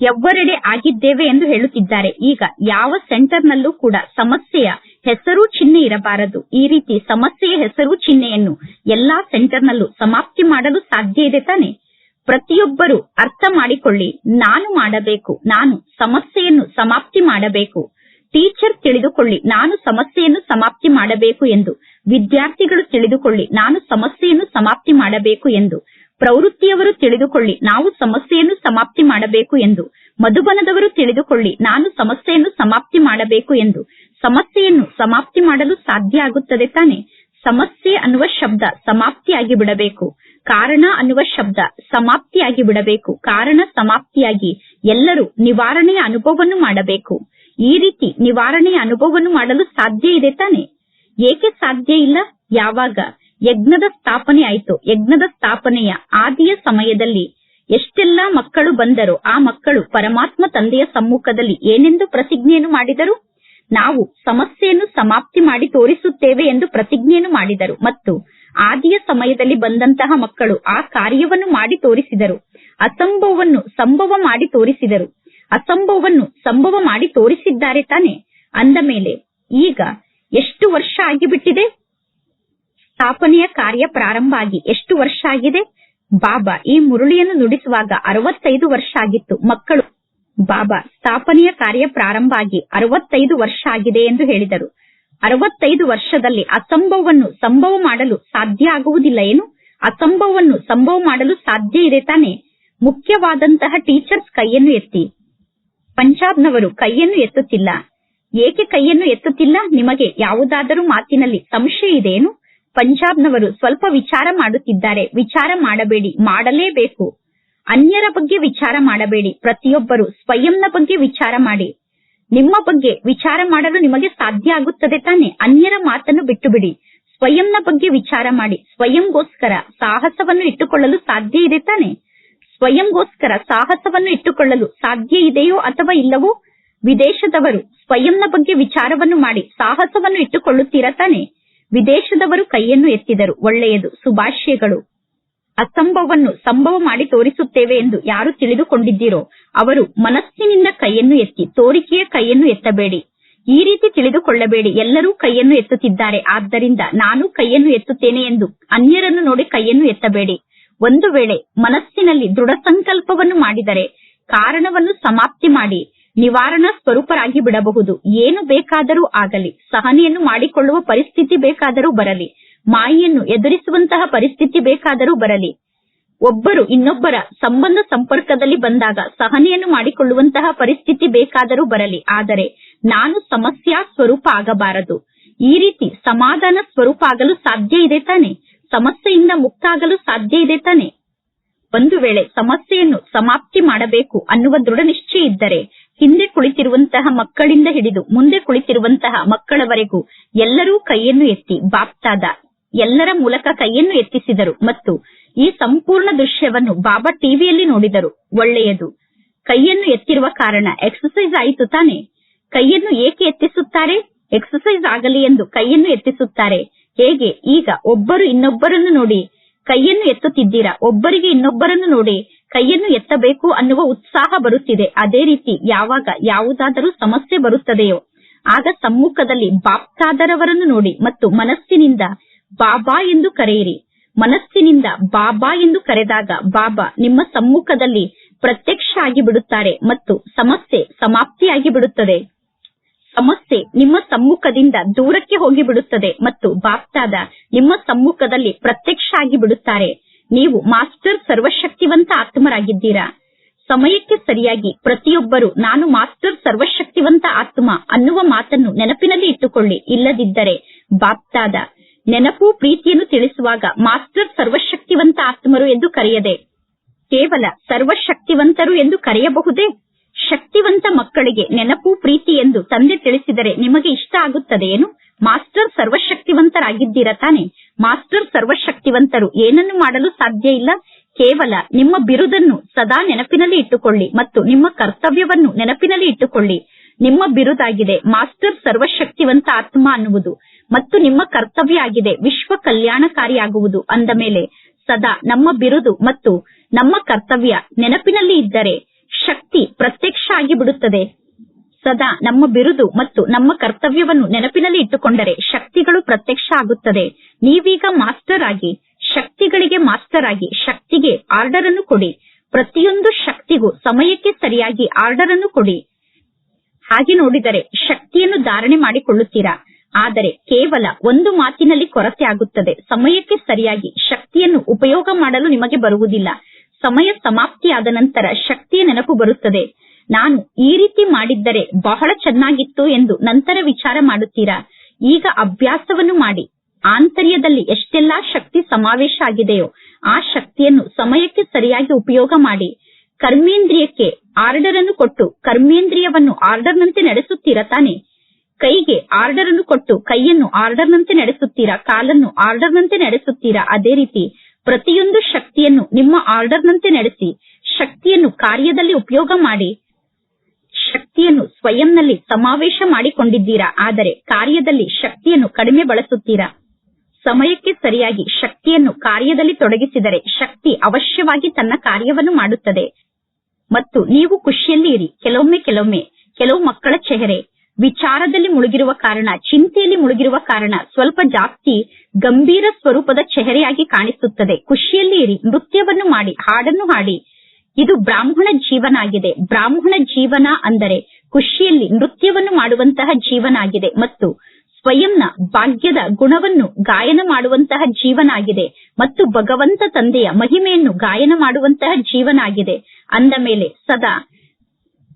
[SPEAKER 1] ಎವ್ವರೆಡೆ ಆಗಿದ್ದೇವೆ ಎಂದು ಹೇಳುತ್ತಿದ್ದಾರೆ. ಈಗ ಯಾವ ಸೆಂಟರ್ನಲ್ಲೂ ಕೂಡ ಸಮಸ್ಯೆಯ ಹೆಸರು ಚಿಹ್ನೆ ಇರಬಾರದು. ಈ ರೀತಿ ಸಮಸ್ಯೆಯ ಹೆಸರು ಚಿಹ್ನೆಯನ್ನು ಎಲ್ಲಾ ಸೆಂಟರ್ನಲ್ಲೂ ಸಮಾಪ್ತಿ ಮಾಡಲು ಸಾಧ್ಯ ಇದೆ ತಾನೆ? ಪ್ರತಿಯೊಬ್ಬರು ಅರ್ಥ ಮಾಡಿಕೊಳ್ಳಿ. ನಾನು ಮಾಡಬೇಕು. ನಾನು ಸಮಸ್ಯೆಯನ್ನು ಸಮಾಪ್ತಿ ಮಾಡಬೇಕು. ಟೀಚರ್ ತಿಳಿದುಕೊಳ್ಳಿ. ನಾನು ಸಮಸ್ಯೆಯನ್ನು ಸಮಾಪ್ತಿ ಮಾಡಬೇಕು ಎಂದು. ವಿದ್ಯಾರ್ಥಿಗಳು ತಿಳಿದುಕೊಳ್ಳಿ. ನಾನು ಸಮಸ್ಯೆಯನ್ನು ಸಮಾಪ್ತಿ ಮಾಡಬೇಕು ಎಂದು. ಪ್ರವೃತ್ತಿಯವರು ತಿಳಿದುಕೊಳ್ಳಿ. ನಾವು ಸಮಸ್ಯೆಯನ್ನು ಸಮಾಪ್ತಿ ಮಾಡಬೇಕು ಎಂದು. ಮಧುಬನದವರು ತಿಳಿದುಕೊಳ್ಳಿ. ನಾನು ಸಮಸ್ಯೆಯನ್ನು ಸಮಾಪ್ತಿ ಮಾಡಬೇಕು ಎಂದು. ಸಮಸ್ಯೆಯನ್ನು ಸಮಾಪ್ತಿ ಮಾಡಲು ಸಾಧ್ಯ ಆಗುತ್ತದೆ ತಾನೆ. ಸಮಸ್ಯೆ ಅನ್ನುವ ಶಬ್ದ ಸಮಾಪ್ತಿಯಾಗಿ ಬಿಡಬೇಕು. ಕಾರಣ ಅನ್ನುವ ಶಬ್ದ ಸಮಾಪ್ತಿಯಾಗಿ ಬಿಡಬೇಕು. ಕಾರಣ ಸಮಾಪ್ತಿಯಾಗಿ ಎಲ್ಲರೂ ನಿವಾರಣೆಯ ಅನುಭವವನ್ನು ಮಾಡಬೇಕು. ಈ ರೀತಿ ನಿವಾರಣೆಯ ಅನುಭವವನ್ನು ಮಾಡಲು ಸಾಧ್ಯ ಇದೆ ತಾನೆ. ಏಕೆ ಸಾಧ್ಯ ಇಲ್ಲ? ಯಾವಾಗ? ಯಜ್ಞದ ಸ್ಥಾಪನೆ ಆಯಿತು. ಯಜ್ಞದ ಸ್ಥಾಪನೆಯ ಆದಿಯ ಸಮಯದಲ್ಲಿ ಎಷ್ಟೆಲ್ಲಾ ಮಕ್ಕಳು ಬಂದರು. ಆ ಮಕ್ಕಳು ಪರಮಾತ್ಮ ತಂದೆಯ ಸಮ್ಮುಖದಲ್ಲಿ ಏನೆಂದು ಪ್ರತಿಜ್ಞೆಯನ್ನು ಮಾಡಿದರು? ನಾವು ಸಮಸ್ಯೆಯನ್ನು ಸಮಾಪ್ತಿ ಮಾಡಿ ತೋರಿಸುತ್ತೇವೆ ಎಂದು ಪ್ರತಿಜ್ಞೆಯನ್ನು ಮಾಡಿದರು. ಮತ್ತು ಆದಿಯ ಸಮಯದಲ್ಲಿ ಬಂದಂತಹ ಮಕ್ಕಳು ಆ ಕಾರ್ಯವನ್ನು ಮಾಡಿ ತೋರಿಸಿದರು. ಅಸಂಭವವನ್ನು ಸಂಭವ ಮಾಡಿ ತೋರಿಸಿದರು. ಅಸಂಭವವನ್ನು ಸಂಭವ ಮಾಡಿ ತೋರಿಸಿದ್ದಾರೆ ತಾನೆ. ಅಂದ ಮೇಲೆ, ಈಗ ಎಷ್ಟು ವರ್ಷ ಆಗಿಬಿಟ್ಟಿದೆ? ಸ್ಥಾಪನೆಯ ಕಾರ್ಯ ಪ್ರಾರಂಭ ಆಗಿ ಎಷ್ಟು ವರ್ಷ ಆಗಿದೆ? ಬಾಬಾ ಈ ಮುರುಳಿಯನ್ನು ನುಡಿಸುವಾಗ ಅರವತ್ತೈದು ವರ್ಷ ಆಗಿತ್ತು. ಮಕ್ಕಳು ಬಾಬಾ ಸ್ಥಾಪನೆಯ ಕಾರ್ಯ ಪ್ರಾರಂಭ ಆಗಿ ಅರವತ್ತೈದು ವರ್ಷ ಆಗಿದೆ ಎಂದು ಹೇಳಿದರು. ಅರವತ್ತೈದು ವರ್ಷದಲ್ಲಿ ಅಸಂಭವವನ್ನು ಸಂಭವ ಮಾಡಲು ಸಾಧ್ಯ ಆಗುವುದಿಲ್ಲ ಏನು? ಅಸಂಭವವನ್ನು ಸಂಭವ ಮಾಡಲು ಸಾಧ್ಯ ಇದೆ ತಾನೆ? ಮುಖ್ಯವಾದಂತಹ ಟೀಚರ್ಸ್ ಕೈಯನ್ನು ಎತ್ತಿ. ಪಂಜಾಬ್ನವರು ಕೈಯನ್ನು ಎತ್ತುತ್ತಿಲ್ಲ. ಏಕೆ ಕೈಯನ್ನು ಎತ್ತುತ್ತಿಲ್ಲ? ನಿಮಗೆ ಯಾವುದಾದರೂ ಮಾತಿನಲ್ಲಿ ಸಂಶಯ ಇದೆಯೇನು ಪಂಜಾಬ್ನವರು ಸ್ವಲ್ಪ ವಿಚಾರ ಮಾಡುತ್ತಿದ್ದಾರೆ. ವಿಚಾರ ಮಾಡಬೇಡಿ. ಮಾಡಲೇಬೇಕು. ಅನ್ಯರ ಬಗ್ಗೆ ವಿಚಾರ ಮಾಡಬೇಡಿ. ಪ್ರತಿಯೊಬ್ಬರು ಸ್ವಯಂನ ಬಗ್ಗೆ ವಿಚಾರ ಮಾಡಿ. ನಿಮ್ಮ ಬಗ್ಗೆ ವಿಚಾರ ಮಾಡಲು ನಿಮಗೆ ಸಾಧ್ಯ ಆಗುತ್ತದೆ ತಾನೆ. ಅನ್ಯರ ಮಾತನ್ನು ಬಿಟ್ಟು ಬಿಡಿ ಸ್ವಯಂನ ಬಗ್ಗೆ ವಿಚಾರ ಮಾಡಿ. ಸ್ವಯಂಗೋಸ್ಕರ ಸಾಹಸವನ್ನು ಇಟ್ಟುಕೊಳ್ಳಲು ಸಾಧ್ಯ ಇದೆ ತಾನೆ. ಸ್ವಯಂಗೋಸ್ಕರ ಸಾಹಸವನ್ನು ಇಟ್ಟುಕೊಳ್ಳಲು ಸಾಧ್ಯ ಇದೆಯೋ ಅಥವಾ ಇಲ್ಲವೋ? ವಿದೇಶದವರು ಸ್ವಯಂನ ಬಗ್ಗೆ ವಿಚಾರವನ್ನು ಮಾಡಿ ಸಾಹಸವನ್ನು ಇಟ್ಟುಕೊಳ್ಳುತ್ತೀರಾ ತಾನೆ? ವಿದೇಶದವರು ಕೈಯನ್ನು ಎತ್ತಿದರು. ಒಳ್ಳೆಯದು. ಸುಭಾಷ್ಯಗಳು ಅಸಂಭವವನ್ನು ಸಂಭವ ಮಾಡಿ ತೋರಿಸುತ್ತೇವೆ ಎಂದು ಯಾರು ತಿಳಿದುಕೊಂಡಿದ್ದೀರೋ ಅವರು ಮನಸ್ಸಿನಿಂದ ಕೈಯನ್ನು ಎತ್ತಿ ತೋರಿಕೆಯ ಕೈಯನ್ನು ಎತ್ತಬೇಡಿ. ಈ ರೀತಿ ತಿಳಿದುಕೊಳ್ಳಬೇಡಿ. ಎಲ್ಲರೂ ಕೈಯನ್ನು ಎತ್ತುತ್ತಿದ್ದಾರೆ. ಆದ್ದರಿಂದ ನಾನು ಕೈಯನ್ನು ಎತ್ತುತ್ತೇನೆ ಎಂದು ಅನ್ಯರನ್ನು ನೋಡಿ ಕೈಯನ್ನು ಎತ್ತಬೇಡಿ. ಒಂದು ವೇಳೆ ಮನಸ್ಸಿನಲ್ಲಿ ದೃಢ ಸಂಕಲ್ಪವನ್ನು ಮಾಡಿದರೆ ಕಾರಣವನ್ನು ಸಮಾಪ್ತಿ ಮಾಡಿ ನಿವಾರಣಾ ಸ್ವರೂಪರಾಗಿ ಬಿಡಬಹುದು. ಏನು ಬೇಕಾದರೂ ಆಗಲಿ. ಸಹನೆಯನ್ನು ಮಾಡಿಕೊಳ್ಳುವ ಪರಿಸ್ಥಿತಿ ಬೇಕಾದರೂ ಬರಲಿ. ಮಾಯಿಯನ್ನು ಎದುರಿಸುವಂತಹ ಪರಿಸ್ಥಿತಿ ಬೇಕಾದರೂ ಬರಲಿ. ಒಬ್ಬರು ಇನ್ನೊಬ್ಬರ ಸಂಬಂಧ ಸಂಪರ್ಕದಲ್ಲಿ ಬಂದಾಗ ಸಹನೆಯನ್ನು ಮಾಡಿಕೊಳ್ಳುವಂತಹ ಪರಿಸ್ಥಿತಿ ಬೇಕಾದರೂ ಬರಲಿ. ಆದರೆ ನಾನು ಸಮಸ್ಯಾ ಸ್ವರೂಪ ಆಗಬಾರದು. ಈ ರೀತಿ ಸಮಾಧಾನ ಸ್ವರೂಪ ಆಗಲು ಸಾಧ್ಯ ಇದೆ ತಾನೆ. ಸಮಸ್ಯೆಯಿಂದ ಮುಕ್ತ ಆಗಲು ಸಾಧ್ಯ ಇದೆ ತಾನೆ. ಒಂದು ವೇಳೆ ಸಮಸ್ಯೆಯನ್ನು ಸಮಾಪ್ತಿ ಮಾಡಬೇಕು ಅನ್ನುವ ದೃಢ ನಿಶ್ಚಯ ಇದ್ದರೆ ಹಿಂದೆ ಕುಳಿತಿರುವಂತಹ ಮಕ್ಕಳಿಂದ ಹಿಡಿದು ಮುಂದೆ ಕುಳಿತಿರುವಂತಹ ಮಕ್ಕಳವರೆಗೂ ಎಲ್ಲರೂ ಕೈಯನ್ನು ಎತ್ತಿ ಬಾಪ್ತಾದ ಎಲ್ಲರ ಮೂಲಕ ಕೈಯನ್ನು ಎತ್ತಿಸಿದರು ಮತ್ತು ಈ ಸಂಪೂರ್ಣ ದೃಶ್ಯವನ್ನು ಬಾಬಾ ಟಿವಿಯಲ್ಲಿ ನೋಡಿದರು. ಒಳ್ಳೆಯದು. ಕೈಯನ್ನು ಎತ್ತಿರುವ ಕಾರಣ ಎಕ್ಸರ್ಸೈಸ್ ಆಯಿತು ತಾನೆ. ಕೈಯನ್ನು ಏಕೆ ಎತ್ತಿಸುತ್ತಾರೆ? ಎಕ್ಸರ್ಸೈಸ್ ಆಗಲಿ ಎಂದು ಕೈಯನ್ನು ಎತ್ತಿಸುತ್ತಾರೆ. ಹೇಗೆ? ಈಗ ಒಬ್ಬರು ಇನ್ನೊಬ್ಬರನ್ನು ನೋಡಿ. ಕೈಯನ್ನು ಎತ್ತುತ್ತಿದ್ದೀರಾ? ಒಬ್ಬರಿಗೆ ಇನ್ನೊಬ್ಬರನ್ನು ನೋಡಿ. ಕೈಯನ್ನು ಎತ್ತಬೇಕು ಅನ್ನುವ ಉತ್ಸಾಹ ಬರುತ್ತಿದೆ. ಅದೇ ರೀತಿ ಯಾವಾಗ ಯಾವುದಾದರೂ ಸಮಸ್ಯೆ ಬರುತ್ತದೆಯೋ, ಆಗ ಸಮ್ಮುಖದಲ್ಲಿ ಬಾಪ್ತಾದರವರನ್ನು ನೋಡಿ ಮತ್ತು ಮನಸ್ಸಿನಿಂದ ಬಾಬಾ ಎಂದು ಕರೆಯಿರಿ. ಮನಸ್ಸಿನಿಂದ ಬಾಬಾ ಎಂದು ಕರೆದಾಗ ಬಾಬಾ ನಿಮ್ಮ ಸಮ್ಮುಖದಲ್ಲಿ ಪ್ರತ್ಯಕ್ಷ ಆಗಿ ಬಿಡುತ್ತಾರೆ ಮತ್ತು ಸಮಸ್ಯೆ ಸಮಾಪ್ತಿಯಾಗಿ ಬಿಡುತ್ತದೆ ಸಮಸ್ಯೆ ನಿಮ್ಮ ಸಮ್ಮುಖದಿಂದ ದೂರಕ್ಕೆ ಹೋಗಿಬಿಡುತ್ತದೆ ಮತ್ತು ಬಾಪ್ತಾದ ನಿಮ್ಮ ಸಮ್ಮುಖದಲ್ಲಿ ಪ್ರತ್ಯಕ್ಷ ಆಗಿ ಬಿಡುತ್ತಾರೆ ನೀವು ಮಾಸ್ಟರ್ ಸರ್ವಶಕ್ತಿವಂತ ಆತ್ಮರಾಗಿದ್ದೀರಾ? ಸಮಯಕ್ಕೆ ಸರಿಯಾಗಿ ಪ್ರತಿಯೊಬ್ಬರು ನಾನು ಮಾಸ್ಟರ್ ಸರ್ವಶಕ್ತಿವಂತ ಆತ್ಮ ಅನ್ನುವ ಮಾತನ್ನು ನೆನಪಿನಲ್ಲಿ ಇಟ್ಟುಕೊಳ್ಳಿ. ಇಲ್ಲದಿದ್ದರೆ ಬಾಪ್ತಾದ ನೆನಪು, ಪ್ರೀತಿಯನ್ನು ತಿಳಿಸುವಾಗ ಮಾಸ್ಟರ್ ಸರ್ವಶಕ್ತಿವಂತ ಆತ್ಮರು ಎಂದು ಕರೆಯದೆ. ಕೇವಲ ಸರ್ವಶಕ್ತಿವಂತರು ಎಂದು ಕರೆಯಬಹುದೇ? ಶಕ್ತಿವಂತ ಮಕ್ಕಳಿಗೆ ನೆನಪು, ಪ್ರೀತಿ ಎಂದು ತಂದೆ ತಿಳಿಸಿದರೆ ನಿಮಗೆ ಇಷ್ಟ ಆಗುತ್ತದೆಯೇನು? ಮಾಸ್ಟರ್ ಸರ್ವಶಕ್ತಿವಂತರಾಗಿದ್ದೀರಾ ತಾನೆ? ಮಾಸ್ಟರ್ ಸರ್ವಶಕ್ತಿವಂತರು ಏನನ್ನು ಮಾಡಲು ಸಾಧ್ಯ ಇಲ್ಲ? ಕೇವಲ ನಿಮ್ಮ ಬಿರುದನ್ನು ಸದಾ ನೆನಪಿನಲ್ಲಿ ಇಟ್ಟುಕೊಳ್ಳಿ ಮತ್ತು ನಿಮ್ಮ ಕರ್ತವ್ಯವನ್ನು ನೆನಪಿನಲ್ಲಿ ಇಟ್ಟುಕೊಳ್ಳಿ. ನಿಮ್ಮ ಬಿರುದಾಗಿದೆ ಮಾಸ್ಟರ್ ಸರ್ವಶಕ್ತಿವಂತ ಆತ್ಮ ಅನ್ನುವುದು. ಮತ್ತು ನಿಮ್ಮ ಕರ್ತವ್ಯ ಆಗಿದೆ. ವಿಶ್ವ ಕಲ್ಯಾಣಕಾರಿಯಾಗುವುದು. ಅಂದ ಮೇಲೆ, ಸದಾ ನಮ್ಮ ಬಿರುದು ಮತ್ತು ನಮ್ಮ ಕರ್ತವ್ಯ ನೆನಪಿನಲ್ಲಿ ಇದ್ದರೆ ಶಕ್ತಿ ಪ್ರತ್ಯಕ್ಷ ಆಗಿಬಿಡುತ್ತದೆ. ಸದಾ ನಮ್ಮ ಬಿರುದು ಮತ್ತು ನಮ್ಮ ಕರ್ತವ್ಯವನ್ನು ನೆನಪಿನಲ್ಲಿ ಇಟ್ಟುಕೊಂಡರೆ ಶಕ್ತಿಗಳು ಪ್ರತ್ಯಕ್ಷ ಆಗುತ್ತದೆ. ನೀವೀಗ ಮಾಸ್ಟರ್ ಆಗಿ, ಶಕ್ತಿಗಳಿಗೆ ಮಾಸ್ಟರ್ ಆಗಿ, ಶಕ್ತಿಗೆ ಆರ್ಡರ್ ಅನ್ನು ಕೊಡಿ. ಪ್ರತಿಯೊಂದು ಶಕ್ತಿಗೂ ಸಮಯಕ್ಕೆ ಸರಿಯಾಗಿ ಆರ್ಡರ್ ಅನ್ನು ಕೊಡಿ. ಹಾಗೆ ನೋಡಿದರೆ ಶಕ್ತಿಯನ್ನು ಧಾರಣೆ ಮಾಡಿಕೊಳ್ಳುತ್ತೀರಾ? ಆದರೆ ಕೇವಲ ಒಂದು ಮಾತಿನಲ್ಲಿ ಕೊರತೆ ಆಗುತ್ತದೆ. ಸಮಯಕ್ಕೆ ಸರಿಯಾಗಿ ಶಕ್ತಿಯನ್ನು ಉಪಯೋಗ ಮಾಡಲು ನಿಮಗೆ ಬರುವುದಿಲ್ಲ. ಸಮಯ ಸಮಾಪ್ತಿಯಾದ ನಂತರ ಶಕ್ತಿಯ ನೆನಪು ಬರುತ್ತದೆ. ನಾನು ಈ ರೀತಿ ಮಾಡಿದ್ದರೆ ಬಹಳ ಚೆನ್ನಾಗಿತ್ತು ಎಂದು ನಂತರ ವಿಚಾರ ಮಾಡುತ್ತೀರಾ? ಈಗ ಅಭ್ಯಾಸವನ್ನು ಮಾಡಿ. ಆಂತರ್ಯದಲ್ಲಿ ಎಷ್ಟೆಲ್ಲಾ ಶಕ್ತಿ ಸಮಾವೇಶ ಆಗಿದೆಯೋ ಆ ಶಕ್ತಿಯನ್ನು ಸಮಯಕ್ಕೆ ಸರಿಯಾಗಿ ಉಪಯೋಗ ಮಾಡಿ. ಕರ್ಮೇಂದ್ರಿಯಕ್ಕೆ ಆರ್ಡರ್ ಅನ್ನು ಕೊಟ್ಟು ಕರ್ಮೇಂದ್ರಿಯವನ್ನು ಆರ್ಡರ್ನಂತೆ ನಡೆಸುತ್ತೀರಾ ತಾನೆ? ಕೈಗೆ ಆರ್ಡರ್ ಅನ್ನು ಕೊಟ್ಟು, ಕೈಯನ್ನು ಆರ್ಡರ್ ನಂತೆ ನಡೆಸುತ್ತೀರಾ, ಕಾಲನ್ನು ಆರ್ಡರ್ ನಂತೆ ನಡೆಸುತ್ತೀರಾ, ಅದೇ ರೀತಿ ಪ್ರತಿಯೊಂದು ಶಕ್ತಿಯನ್ನು ನಿಮ್ಮ ಆರ್ಡರ್ ನಂತೆ ನಡೆಸಿ, ಶಕ್ತಿಯನ್ನು ಕಾರ್ಯದಲ್ಲಿ ಉಪಯೋಗ ಮಾಡಿ, ಶಕ್ತಿಯನ್ನು ಸ್ವಯಂನಲ್ಲಿ ಸಮಾವೇಶ ಮಾಡಿಕೊಂಡಿದ್ದೀರಾ, ಆದರೆ ಕಾರ್ಯದಲ್ಲಿ ಶಕ್ತಿಯನ್ನು ಕಡಿಮೆ ಬಳಸುತ್ತೀರಾ? ಸಮಯಕ್ಕೆ ಸರಿಯಾಗಿ ಶಕ್ತಿಯನ್ನು ಕಾರ್ಯದಲ್ಲಿ ತೊಡಗಿಸಿದರೆ ಶಕ್ತಿ ಅವಶ್ಯವಾಗಿ ತನ್ನ ಕಾರ್ಯವನ್ನು ಮಾಡುತ್ತದೆ. ಮತ್ತು ನೀವು ಖುಷಿಯಲ್ಲಿ ಇರಿ ಕೆಲವೊಮ್ಮೆ ಕೆಲವೊಮ್ಮೆ, ಕೆಲವು ಮಕ್ಕಳ ಚೆಹರೆ ವಿಚಾರದಲ್ಲಿ ಮುಳುಗಿರುವ ಕಾರಣ, ಚಿಂತೆಯಲ್ಲಿ ಮುಳುಗಿರುವ ಕಾರಣ ಸ್ವಲ್ಪ ಜಾಸ್ತಿ ಗಂಭೀರ ಸ್ವರೂಪದ ಚೆಹರೆಯಾಗಿ ಕಾಣಿಸುತ್ತದೆ. ಖುಷಿಯಲ್ಲಿ ಇರಿ, ನೃತ್ಯವನ್ನು ಮಾಡಿ, ಹಾಡನ್ನು ಹಾಡಿ. ಇದು ಬ್ರಾಹ್ಮಣ ಜೀವನ ಆಗಿದೆ. ಬ್ರಾಹ್ಮಣ ಜೀವನ ಅಂದರೆ ಖುಷಿಯಲ್ಲಿ ನೃತ್ಯವನ್ನು ಮಾಡುವಂತಹ ಜೀವನ ಆಗಿದೆ ಮತ್ತು ಸ್ವಯಂನ ಭಾಗ್ಯದ ಗುಣವನ್ನು ಗಾಯನ ಮಾಡುವಂತಹ ಜೀವನ ಆಗಿದೆ ಮತ್ತು ಭಗವಂತ ತಂದೆಯ ಮಹಿಮೆಯನ್ನು ಗಾಯನ ಮಾಡುವಂತಹ ಜೀವನ ಆಗಿದೆ. ಅಂದ ಮೇಲೆ ಸದಾ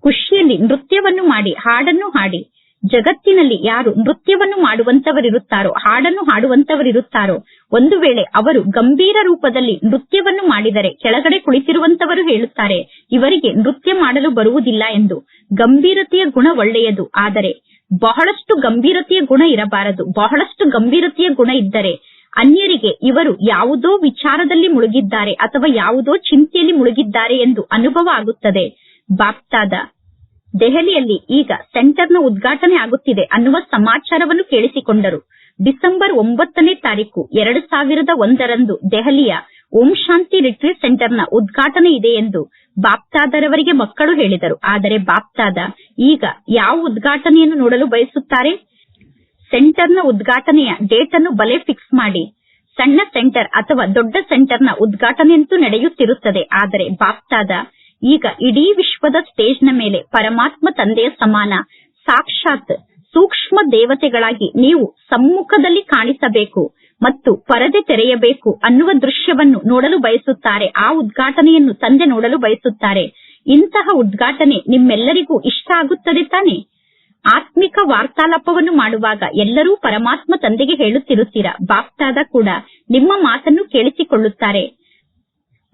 [SPEAKER 1] ಖುಷಿಯಲ್ಲಿ ನೃತ್ಯವನ್ನು ಮಾಡಿ, ಹಾಡನ್ನು ಹಾಡಿ. ಜಗತ್ತಿನಲ್ಲಿ ಯಾರು ನೃತ್ಯವನ್ನು ಮಾಡುವಂತವರಿರುತ್ತಾರೋ, ಹಾಡನ್ನು ಹಾಡುವಂತವರಿರುತ್ತಾರೋ, ಒಂದು ವೇಳೆ ಅವರು ಗಂಭೀರ ರೂಪದಲ್ಲಿ ನೃತ್ಯವನ್ನು ಮಾಡಿದರೆ ಕೆಳಗಡೆ ಕುಳಿತಿರುವಂತವರು ಹೇಳುತ್ತಾರೆ, ಇವರಿಗೆ ನೃತ್ಯ ಮಾಡಲು ಬರುವುದಿಲ್ಲ ಎಂದು. ಗಂಭೀರತೆಯ ಗುಣ ಒಳ್ಳೆಯದು. ಆದರೆ ಬಹಳಷ್ಟು ಗಂಭೀರತೆಯ ಗುಣ ಇರಬಾರದು. ಬಹಳಷ್ಟು ಗಂಭೀರತೆಯ ಗುಣ ಇದ್ದರೆ ಅನ್ಯರಿಗೆ ಇವರು ಯಾವುದೋ ವಿಚಾರದಲ್ಲಿ ಮುಳುಗಿದ್ದಾರೆ ಅಥವಾ ಯಾವುದೋ ಚಿಂತೆಯಲ್ಲಿ ಮುಳುಗಿದ್ದಾರೆ ಎಂದು ಅನುಭವ ಆಗುತ್ತದೆ. ಬಾಪ್ತಾದ. ದೆಹಲಿಯಲ್ಲಿ ಈಗ ಸೆಂಟರ್ನ ಉದ್ಘಾಟನೆ ಆಗುತ್ತಿದೆ ಅನ್ನುವ ಸಮಾಚಾರವನ್ನು ಕೇಳಿಸಿಕೊಂಡರು. ಡಿಸೆಂಬರ್ ಒಂಬತ್ತನೇ ತಾರೀಕು ಎರಡು ಸಾವಿರದ ಒಂದರಂದು ದೆಹಲಿಯ ಓಂ ಶಾಂತಿ ರಿಟ್ರೀಟ್ ಸೆಂಟರ್ನ ಉದ್ಘಾಟನೆ ಇದೆ ಎಂದು ಬಾಪ್ತಾದರವರಿಗೆ ಮಕ್ಕಳು ಹೇಳಿದರು. ಆದರೆ ಬಾಪ್ತಾದ ಈಗ ಯಾವ ಉದ್ಘಾಟನೆಯನ್ನು ನೋಡಲು ಬಯಸುತ್ತಾರೆ? ಸೆಂಟರ್ನ ಉದ್ಘಾಟನೆಯ ಡೇಟ್ ಅನ್ನು ಬಲೆ ಫಿಕ್ಸ್ ಮಾಡಿ. ಸಣ್ಣ ಸೆಂಟರ್ ಅಥವಾ ದೊಡ್ಡ ಸೆಂಟರ್ನ ಉದ್ಘಾಟನೆಯಂತೂ ನಡೆಯುತ್ತಿರುತ್ತದೆ. ಆದರೆ ಬಾಪ್ತಾದ ಈಗ ಇಡೀ ವಿಶ್ವದ ಸ್ಟೇಜ್ನ ಮೇಲೆ ಪರಮಾತ್ಮ ತಂದೆಯ ಸಮಾನ, ಸಾಕ್ಷಾತ್ ಸೂಕ್ಷ್ಮ ದೇವತೆಗಳಾಗಿ ನೀವು ಸಮ್ಮುಖದಲ್ಲಿ ಕಾಣಿಸಬೇಕು ಮತ್ತು ಪರದೆ ತೆರೆಯಬೇಕು ಅನ್ನುವ ದೃಶ್ಯವನ್ನು ನೋಡಲು ಬಯಸುತ್ತಾರೆ, ಆ ಉದ್ಘಾಟನೆಯನ್ನು ತಂದೆ ನೋಡಲು ಬಯಸುತ್ತಾರೆ. ಇಂತಹ ಉದ್ಘಾಟನೆ ನಿಮ್ಮೆಲ್ಲರಿಗೂ ಇಷ್ಟ ಆಗುತ್ತದೆ ತಾನೆ? ಆತ್ಮಿಕ ವಾರ್ತಾಲಾಪವನ್ನು ಮಾಡುವಾಗ ಎಲ್ಲರೂ ಪರಮಾತ್ಮ ತಂದೆಗೆ ಹೇಳುತ್ತಿರುತ್ತೀರಾ? ಬಾಪ್ತಾದ ಕೂಡ ನಿಮ್ಮ ಮಾತನ್ನು ಕೇಳಿಸಿಕೊಳ್ಳುತ್ತಾರೆ.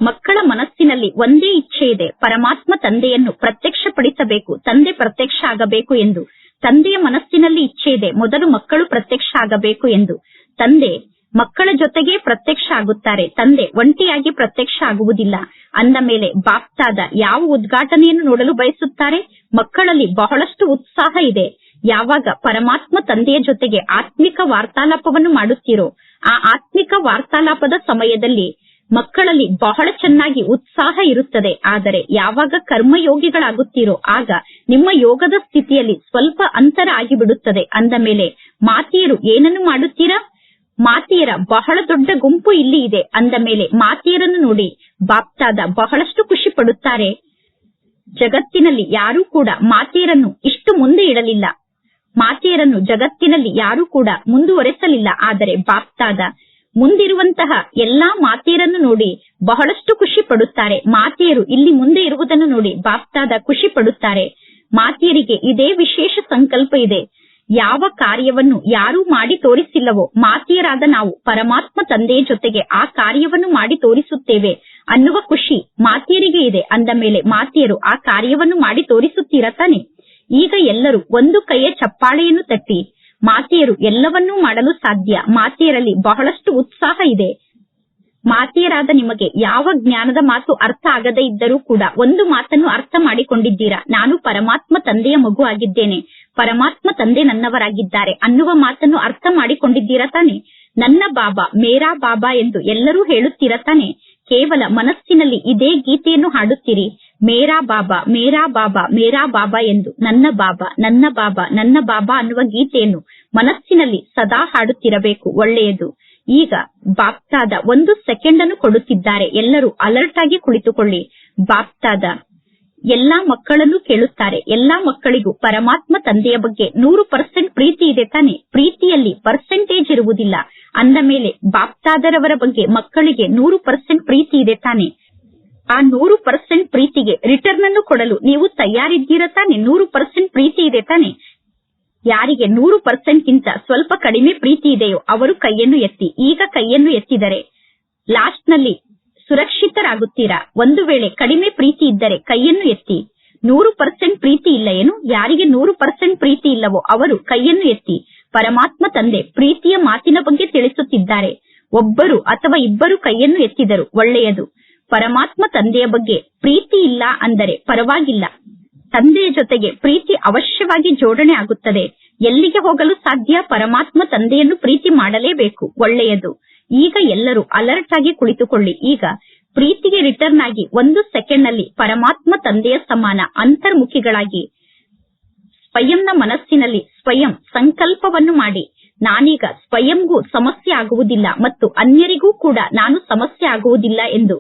[SPEAKER 1] ಮಕ್ಕಳ ಮನಸ್ಸಿನಲ್ಲಿ ಒಂದೇ ಇಚ್ಛೆ ಇದೆ, ಪರಮಾತ್ಮ ತಂದೆಯನ್ನು ಪ್ರತ್ಯಕ್ಷಪಡಿಸಬೇಕು, ತಂದೆ ಪ್ರತ್ಯಕ್ಷ ಆಗಬೇಕು ಎಂದು. ತಂದೆಯ ಮನಸ್ಸಿನಲ್ಲಿ ಇಚ್ಛೆ ಇದೆ, ಮೊದಲು ಮಕ್ಕಳು ಪ್ರತ್ಯಕ್ಷ ಆಗಬೇಕು ಎಂದು. ತಂದೆ, ಮಕ್ಕಳ ಜೊತೆಗೆ ಪ್ರತ್ಯಕ್ಷ ಆಗುತ್ತಾರೆ, ತಂದೆ ಒಂಟಿಯಾಗಿ ಪ್ರತ್ಯಕ್ಷ ಆಗುವುದಿಲ್ಲ. ಅಂದ ಮೇಲೆ ಬಾಪ್ತಾದ ಯಾವ ಉದ್ಘಾಟನೆಯನ್ನು ನೋಡಲು ಬಯಸುತ್ತಾರೆ? ಮಕ್ಕಳಲ್ಲಿ ಬಹಳಷ್ಟು ಉತ್ಸಾಹ ಇದೆ. ಯಾವಾಗ ಪರಮಾತ್ಮ ತಂದೆಯ ಜೊತೆಗೆ ಆತ್ಮಿಕ ವಾರ್ತಾಲಾಪವನ್ನು ಮಾಡುತ್ತೀರೋ, ಆ ಆತ್ಮಿಕ ವಾರ್ತಾಲಾಪದ ಸಮಯದಲ್ಲಿ ಮಕ್ಕಳಲ್ಲಿ ಬಹಳ ಚೆನ್ನಾಗಿ ಉತ್ಸಾಹ ಇರುತ್ತದೆ. ಆದರೆ ಯಾವಾಗ ಕರ್ಮಯೋಗಿಗಳಾಗುತ್ತೀರೋ ಆಗ ನಿಮ್ಮ ಯೋಗದ ಸ್ಥಿತಿಯಲ್ಲಿ ಸ್ವಲ್ಪ ಅಂತರ ಆಗಿಬಿಡುತ್ತದೆ. ಅಂದ ಮೇಲೆ, ಮಾತಿಯರು ಏನನ್ನು ಮಾಡುತ್ತೀರಾ? ಮಾತಿಯರ ಬಹಳ ದೊಡ್ಡ ಗುಂಪು ಇಲ್ಲಿ ಇದೆ. ಅಂದ ಮೇಲೆ, ಮಾತಿಯರನ್ನು ನೋಡಿ, ಬಾಪ್ತಾದ ಬಹಳಷ್ಟು ಖುಷಿ ಪಡುತ್ತಾರೆ. ಜಗತ್ತಿನಲ್ಲಿ ಯಾರೂ ಕೂಡ ಮಾತೆಯರನ್ನು ಇಷ್ಟು ಮುಂದೆ ಇಡಲಿಲ್ಲ. ಮಾತೆಯರನ್ನು ಜಗತ್ತಿನಲ್ಲಿ ಯಾರೂ ಕೂಡ ಮುಂದುವರೆಸಲಿಲ್ಲ. ಆದರೆ ಬಾಪ್ತಾದ ಮುಂದಿರುವಂತಹ ಎಲ್ಲಾ ಮಾತೆಯರನ್ನು ನೋಡಿ ಬಹಳಷ್ಟು ಖುಷಿ ಪಡುತ್ತಾರೆ. ಮಾತೆಯರು ಇಲ್ಲಿ ಮುಂದೆ ಇರುವುದನ್ನು ನೋಡಿ ಬಾಪ್ತಾದ ಖುಷಿ ಪಡುತ್ತಾರೆ. ಮಾತೆಯರಿಗೆ ಇದೇ ವಿಶೇಷ ಸಂಕಲ್ಪ ಇದೆ. ಯಾವ ಕಾರ್ಯವನ್ನು ಯಾರೂ ಮಾಡಿ ತೋರಿಸಿಲ್ಲವೋ, ಮಾತೆಯರಾದ ನಾವು ಪರಮಾತ್ಮ ತಂದೆಯ ಜೊತೆಗೆ ಆ ಕಾರ್ಯವನ್ನು ಮಾಡಿ ತೋರಿಸುತ್ತೇವೆ ಅನ್ನುವ ಖುಷಿ ಮಾತೆಯರಿಗೆ ಇದೆ. ಅಂದ ಮೇಲೆ ಮಾತೆಯರು ಆ ಕಾರ್ಯವನ್ನು ಮಾಡಿ ತೋರಿಸುತ್ತೀರಾ ತಾನೆ? ಈಗ ಎಲ್ಲರೂ ಒಂದು ಕೈಯ ಚಪ್ಪಾಳೆಯನ್ನು ತಟ್ಟಿ ಮಾತೆಯರು ಎಲ್ಲವನ್ನೂ ಮಾಡಲು ಸಾಧ್ಯ. ಮಾತೆಯರಲ್ಲಿ ಬಹಳಷ್ಟು ಉತ್ಸಾಹ ಇದೆ. ಮಾತೆಯರಾದ ನಿಮಗೆ ಯಾವ ಜ್ಞಾನದ ಮಾತು ಅರ್ಥ ಆಗದೇ ಇದ್ದರೂ ಕೂಡ ಒಂದು ಮಾತನ್ನು ಅರ್ಥ ಮಾಡಿಕೊಂಡಿದ್ದೀರಾ? ನಾನು ಪರಮಾತ್ಮ ತಂದೆಯ ಮಗು ಆಗಿದ್ದೇನೆ. ಪರಮಾತ್ಮ ತಂದೆ ನನ್ನವರಾಗಿದ್ದಾರೆ ಅನ್ನುವ ಮಾತನ್ನು ಅರ್ಥ ಮಾಡಿಕೊಂಡಿದ್ದೀರಾ ತಾನೆ? ನನ್ನ ಬಾಬಾ ಮೇರಾ ಬಾಬಾ ಎಂದು ಎಲ್ಲರೂ ಹೇಳುತ್ತೀರಾ ತಾನೆ? ಕೇವಲ ಮನಸ್ಸಿನಲ್ಲಿ ಇದೇ ಗೀತೆಯನ್ನು ಹಾಡುತ್ತೀರಿ. ಮೇರಾ ಬಾಬಾ ಮೇರಾ ಬಾಬಾ ಮೇರಾ ಬಾಬಾ ಎಂದು ನನ್ನ ಬಾಬಾ ನನ್ನ ಬಾಬಾ ನನ್ನ ಬಾಬಾ ಅನ್ನುವ ಗೀತೆಯನ್ನು ಮನಸ್ಸಿನಲ್ಲಿ ಸದಾ ಹಾಡುತ್ತಿರಬೇಕು, ಒಳ್ಳೆಯದು. ಈಗ ಬಾಪ್ತಾದ ಒಂದು ಸೆಕೆಂಡ್ ಅನ್ನು ಕೊಡುತ್ತಿದ್ದಾರೆ. ಎಲ್ಲರೂ ಅಲರ್ಟ್ ಆಗಿ ಕುಳಿತುಕೊಳ್ಳಿ. ಬಾಪ್ತಾದ ಎಲ್ಲಾ ಮಕ್ಕಳನ್ನು ಕೇಳುತ್ತಾರೆ. ಎಲ್ಲಾ ಮಕ್ಕಳಿಗೂ ಪರಮಾತ್ಮ ತಂದೆಯ ಬಗ್ಗೆ ನೂರು ಪರ್ಸೆಂಟ್ ಪ್ರೀತಿ ಇದೆ ತಾನೆ. ಪ್ರೀತಿಯಲ್ಲಿ ಪರ್ಸೆಂಟೇಜ್ ಇರುವುದಿಲ್ಲ. ಅಂದ ಮೇಲೆ ಬಾಪ್ತಾದರವರ ಬಗ್ಗೆ ಮಕ್ಕಳಿಗೆ ನೂರು ಪರ್ಸೆಂಟ್ ಪ್ರೀತಿ ಇದೆ ತಾನೆ. ಆ ನೂರು ಪರ್ಸೆಂಟ್ ಪ್ರೀತಿಗೆ ರಿಟರ್ನ್ ಅನ್ನು ಕೊಡಲು ನೀವು ತಯಾರಿದ್ದೀರಾ ತಾನೆ? ನೂರು ಪರ್ಸೆಂಟ್ ಪ್ರೀತಿ ಇದೆ ತಾನೆ? ಯಾರಿಗೆ ನೂರು ಪರ್ಸೆಂಟ್ ಗಿಂತ ಸ್ವಲ್ಪ ಕಡಿಮೆ ಪ್ರೀತಿ ಇದೆಯೋ ಅವರು ಕೈಯನ್ನು ಎತ್ತಿ. ಈಗ ಕೈಯನ್ನು ಎತ್ತಿದರೆ ಲಾಸ್ಟ್ನಲ್ಲಿ ಸುರಕ್ಷಿತರಾಗುತ್ತೀರಾ? ಒಂದು ವೇಳೆ ಕಡಿಮೆ ಪ್ರೀತಿ ಇದ್ದರೆ ಕೈಯನ್ನು ಎತ್ತಿ. ನೂರು ಪರ್ಸೆಂಟ್ ಪ್ರೀತಿ ಇಲ್ಲ ಏನು? ಯಾರಿಗೆ ನೂರು ಪರ್ಸೆಂಟ್ ಪ್ರೀತಿ ಇಲ್ಲವೋ ಅವರು ಕೈಯನ್ನು ಎತ್ತಿ. ಪರಮಾತ್ಮ ತಂದೆ ಪ್ರೀತಿಯ ಮಾತಿನ ಬಗ್ಗೆ ತಿಳಿಸುತ್ತಿದ್ದಾರೆ. ಒಬ್ಬರು ಅಥವಾ ಇಬ್ಬರು ಕೈಯನ್ನು ಎತ್ತಿದರು, ಒಳ್ಳೆಯದು. ಪರಮಾತ್ಮ ತಂದೆಯ ಬಗ್ಗೆ ಪ್ರೀತಿ ಇಲ್ಲ ಅಂದರೆ ಪರವಾಗಿಲ್ಲ. ತಂದೆಯ ಜೊತೆಗೆ ಪ್ರೀತಿ ಅವಶ್ಯವಾಗಿ ಜೋಡಣೆ ಆಗುತ್ತದೆ. ಎಲ್ಲಿಗೆ ಹೋಗಲು ಸಾಧ್ಯ? ಪರಮಾತ್ಮ ತಂದೆಯನ್ನು ಪ್ರೀತಿ ಮಾಡಲೇಬೇಕು, ಒಳ್ಳೆಯದು. ಈಗ ಎಲ್ಲರೂ ಅಲರ್ಟ್ ಆಗಿ ಕುಳಿತುಕೊಳ್ಳಿ. ಈಗ ಪ್ರೀತಿಗೆ ರಿಟರ್ನ್ ಆಗಿ ಒಂದು ಸೆಕೆಂಡ್ನಲ್ಲಿ ಪರಮಾತ್ಮ ತಂದೆಯ ಸಮಾನ ಅಂತರ್ಮುಖಿಗಳಾಗಿ ಸ್ವಯಂನ ಮನಸ್ಸಿನಲ್ಲಿ ಸ್ವಯಂ ಸಂಕಲ್ಪವನ್ನು ಮಾಡಿ. ನಾನೀಗ ಸ್ವಯಂಗೂ ಸಮಸ್ಯೆ ಆಗುವುದಿಲ್ಲ ಮತ್ತು ಅನ್ಯರಿಗೂ ಕೂಡ ನಾನು ಸಮಸ್ಯೆ ಆಗುವುದಿಲ್ಲ ಎಂದು.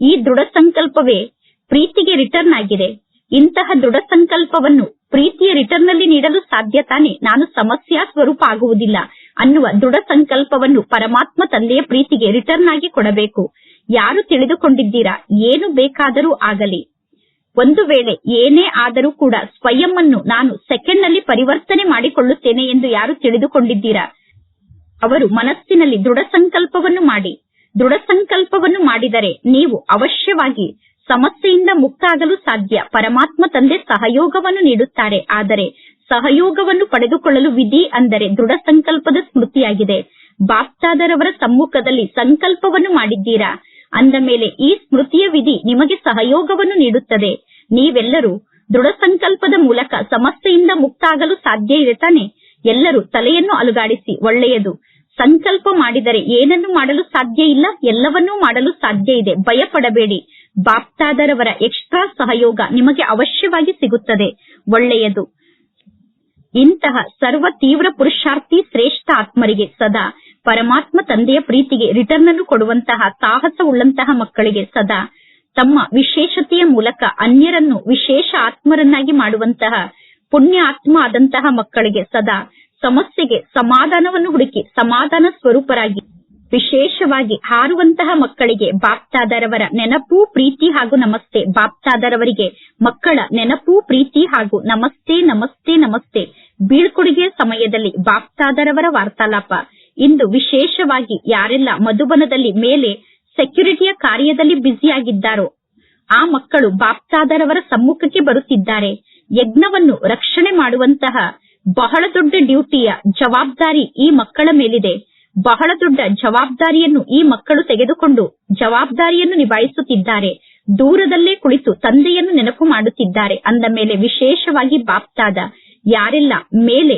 [SPEAKER 1] ಈ ದೃಢ ಸಂಕಲ್ಪವೇ ಪ್ರೀತಿಗೆ ರಿಟರ್ನ್ ಆಗಿದೆ. ಇಂತಹ ದೃಢ ಸಂಕಲ್ಪವನ್ನು ಪ್ರೀತಿಯ ರಿಟರ್ನ್ನಲ್ಲಿ ನೀಡಲು ಸಾಧ್ಯ ತಾನೇ. ನಾನು ಸಮಸ್ಯೆಯ ಸ್ವರೂಪ ಆಗುವುದಿಲ್ಲ. ಅನ್ನುವ ದೃಢ ಸಂಕಲ್ಪವನ್ನು ಪರಮಾತ್ಮ ತಂದೆಯ ಪ್ರೀತಿಗೆ ರಿಟರ್ನ್ ಆಗಿ ಕೊಡಬೇಕು. ಯಾರು ತಿಳಿದುಕೊಂಡಿದ್ದೀರಾ? ಏನು ಬೇಕಾದರೂ ಆಗಲಿ. ಒಂದು ವೇಳೆ ಏನೇ ಆದರೂ ಕೂಡ ಸ್ವಯಂ ಅನ್ನು ನಾನು ಸೆಕೆಂಡ್ನಲ್ಲಿ ಪರಿವರ್ತನೆ ಮಾಡಿಕೊಳ್ಳುತ್ತೇನೆ ಎಂದು ಯಾರು ತಿಳಿದುಕೊಂಡಿದ್ದೀರಾ? ಅವರು ಮನಸ್ಸಿನಲ್ಲಿ ದೃಢ ಸಂಕಲ್ಪವನ್ನು ಮಾಡಿ. ದೃಢ ಸಂಕಲ್ಪವನ್ನು ಮಾಡಿದರೆ ನೀವು ಅವಶ್ಯವಾಗಿ ಸಮಸ್ಯೆಯಿಂದ ಮುಕ್ತ ಆಗಲು ಸಾಧ್ಯ. ಪರಮಾತ್ಮ ತಂದೆ ಸಹಯೋಗವನ್ನು ನೀಡುತ್ತಾರೆ. ಆದರೆ ಸಹಯೋಗವನ್ನು ಪಡೆದುಕೊಳ್ಳಲು ವಿಧಿ ಅಂದರೆ ದೃಢ ಸಂಕಲ್ಪದ ಸ್ಮೃತಿಯಾಗಿದೆ. ಬಾಪ್ತಾದರವರ ಸಮ್ಮುಖದಲ್ಲಿ ಸಂಕಲ್ಪವನ್ನು ಮಾಡಿದ್ದೀರಾ? ಅಂದ ಮೇಲೆ ಈ ಸ್ಮೃತಿಯ ವಿಧಿ ನಿಮಗೆ ಸಹಯೋಗವನ್ನು ನೀಡುತ್ತದೆ. ನೀವೆಲ್ಲರೂ ದೃಢ ಸಂಕಲ್ಪದ ಮೂಲಕ ಸಮಸ್ಯೆಯಿಂದ ಮುಕ್ತ ಆಗಲು ಸಾಧ್ಯ ಇದೆ ತಾನೆ? ಎಲ್ಲರೂ ತಲೆಯನ್ನು ಅಲುಗಾಡಿಸಿ, ಒಳ್ಳೆಯದು. ಸಂಕಲ್ಪ ಮಾಡಿದರೆ ಏನನ್ನು ಮಾಡಲು ಸಾಧ್ಯ ಇಲ್ಲ, ಎಲ್ಲವನ್ನೂ ಮಾಡಲು ಸಾಧ್ಯ ಇದೆ. ಭಯಪಡಬೇಡಿ. ಬಾಪ್ತಾದರವರ ಎಕ್ಸ್ಟ್ರಾ ಸಹಯೋಗ ನಿಮಗೆ ಅವಶ್ಯವಾಗಿ ಸಿಗುತ್ತದೆ. ಒಳ್ಳೆಯದು. ಇಂತಹ ಸರ್ವ ತೀವ್ರ ಪುರುಷಾರ್ಥಿ ಶ್ರೇಷ್ಠ ಆತ್ಮರಿಗೆ ಸದಾ ಪರಮಾತ್ಮ ತಂದೆಯ ಪ್ರೀತಿಗೆ ರಿಟರ್ನ್ ಅನ್ನು ಕೊಡುವಂತಹ ಸಾಹಸವುಳ್ಳಂತಹ ಮಕ್ಕಳಿಗೆ ಸದಾ ತಮ್ಮ ವಿಶೇಷತೆಯ ಮೂಲಕ ಅನ್ಯರನ್ನು ವಿಶೇಷ ಆತ್ಮರನ್ನಾಗಿ ಮಾಡುವಂತಹ ಪುಣ್ಯ ಆತ್ಮ ಆದಂತಹ ಮಕ್ಕಳಿಗೆ ಸದಾ ಸಮಸ್ಯೆಗೆ ಸಮಾಧಾನವನ್ನು ಹುಡುಕಿ ಸಮಾಧಾನ ಸ್ವರೂಪರಾಗಿ ವಿಶೇಷವಾಗಿ ಹಾರುವಂತಹ ಮಕ್ಕಳಿಗೆ ಬಾಪ್ತಾದರವರ ನೆನಪು, ಪ್ರೀತಿ ಹಾಗೂ ನಮಸ್ತೆ. ಬಾಪ್ತಾದರವರಿಗೆ ಮಕ್ಕಳ ನೆನಪು, ಪ್ರೀತಿ ಹಾಗೂ ನಮಸ್ತೆ ನಮಸ್ತೆ ನಮಸ್ತೆ. ಬೀಳ್ಕೊಡುಗೆಯ ಸಮಯದಲ್ಲಿ ಬಾಪ್ತಾದರವರ ವಾರ್ತಾಲಾಪ. ಇಂದು ವಿಶೇಷವಾಗಿ ಯಾರೆಲ್ಲ ಮಧುಬನದಲ್ಲಿ ಮೇಲೆ ಸೆಕ್ಯೂರಿಟಿಯ ಕಾರ್ಯದಲ್ಲಿ ಬ್ಯುಸಿಯಾಗಿದ್ದಾರೋ, ಆ ಮಕ್ಕಳು ಬಾಪ್ತಾದರವರ ಸಮ್ಮುಖಕ್ಕೆ ಬರುತ್ತಿದ್ದಾರೆ. ಯಜ್ಞವನ್ನು ರಕ್ಷಣೆ ಮಾಡುವಂತಹ ಬಹಳ ದೊಡ್ಡ ಡ್ಯೂಟಿಯ ಜವಾಬ್ದಾರಿ ಈ ಮಕ್ಕಳ ಮೇಲಿದೆ. ಬಹಳ ದೊಡ್ಡ ಜವಾಬ್ದಾರಿಯನ್ನು ಈ ಮಕ್ಕಳು ತೆಗೆದುಕೊಂಡು ಜವಾಬ್ದಾರಿಯನ್ನು ನಿಭಾಯಿಸುತ್ತಿದ್ದಾರೆ. ದೂರದಲ್ಲೇ ಕುಳಿತು ತಂದೆಯನ್ನು ನೆನಪು ಮಾಡುತ್ತಿದ್ದಾರೆ. ಅಂದ ಮೇಲೆ ವಿಶೇಷವಾಗಿ ಬಾಪ್ತಾದ ಯಾರೆಲ್ಲ ಮೇಲೆ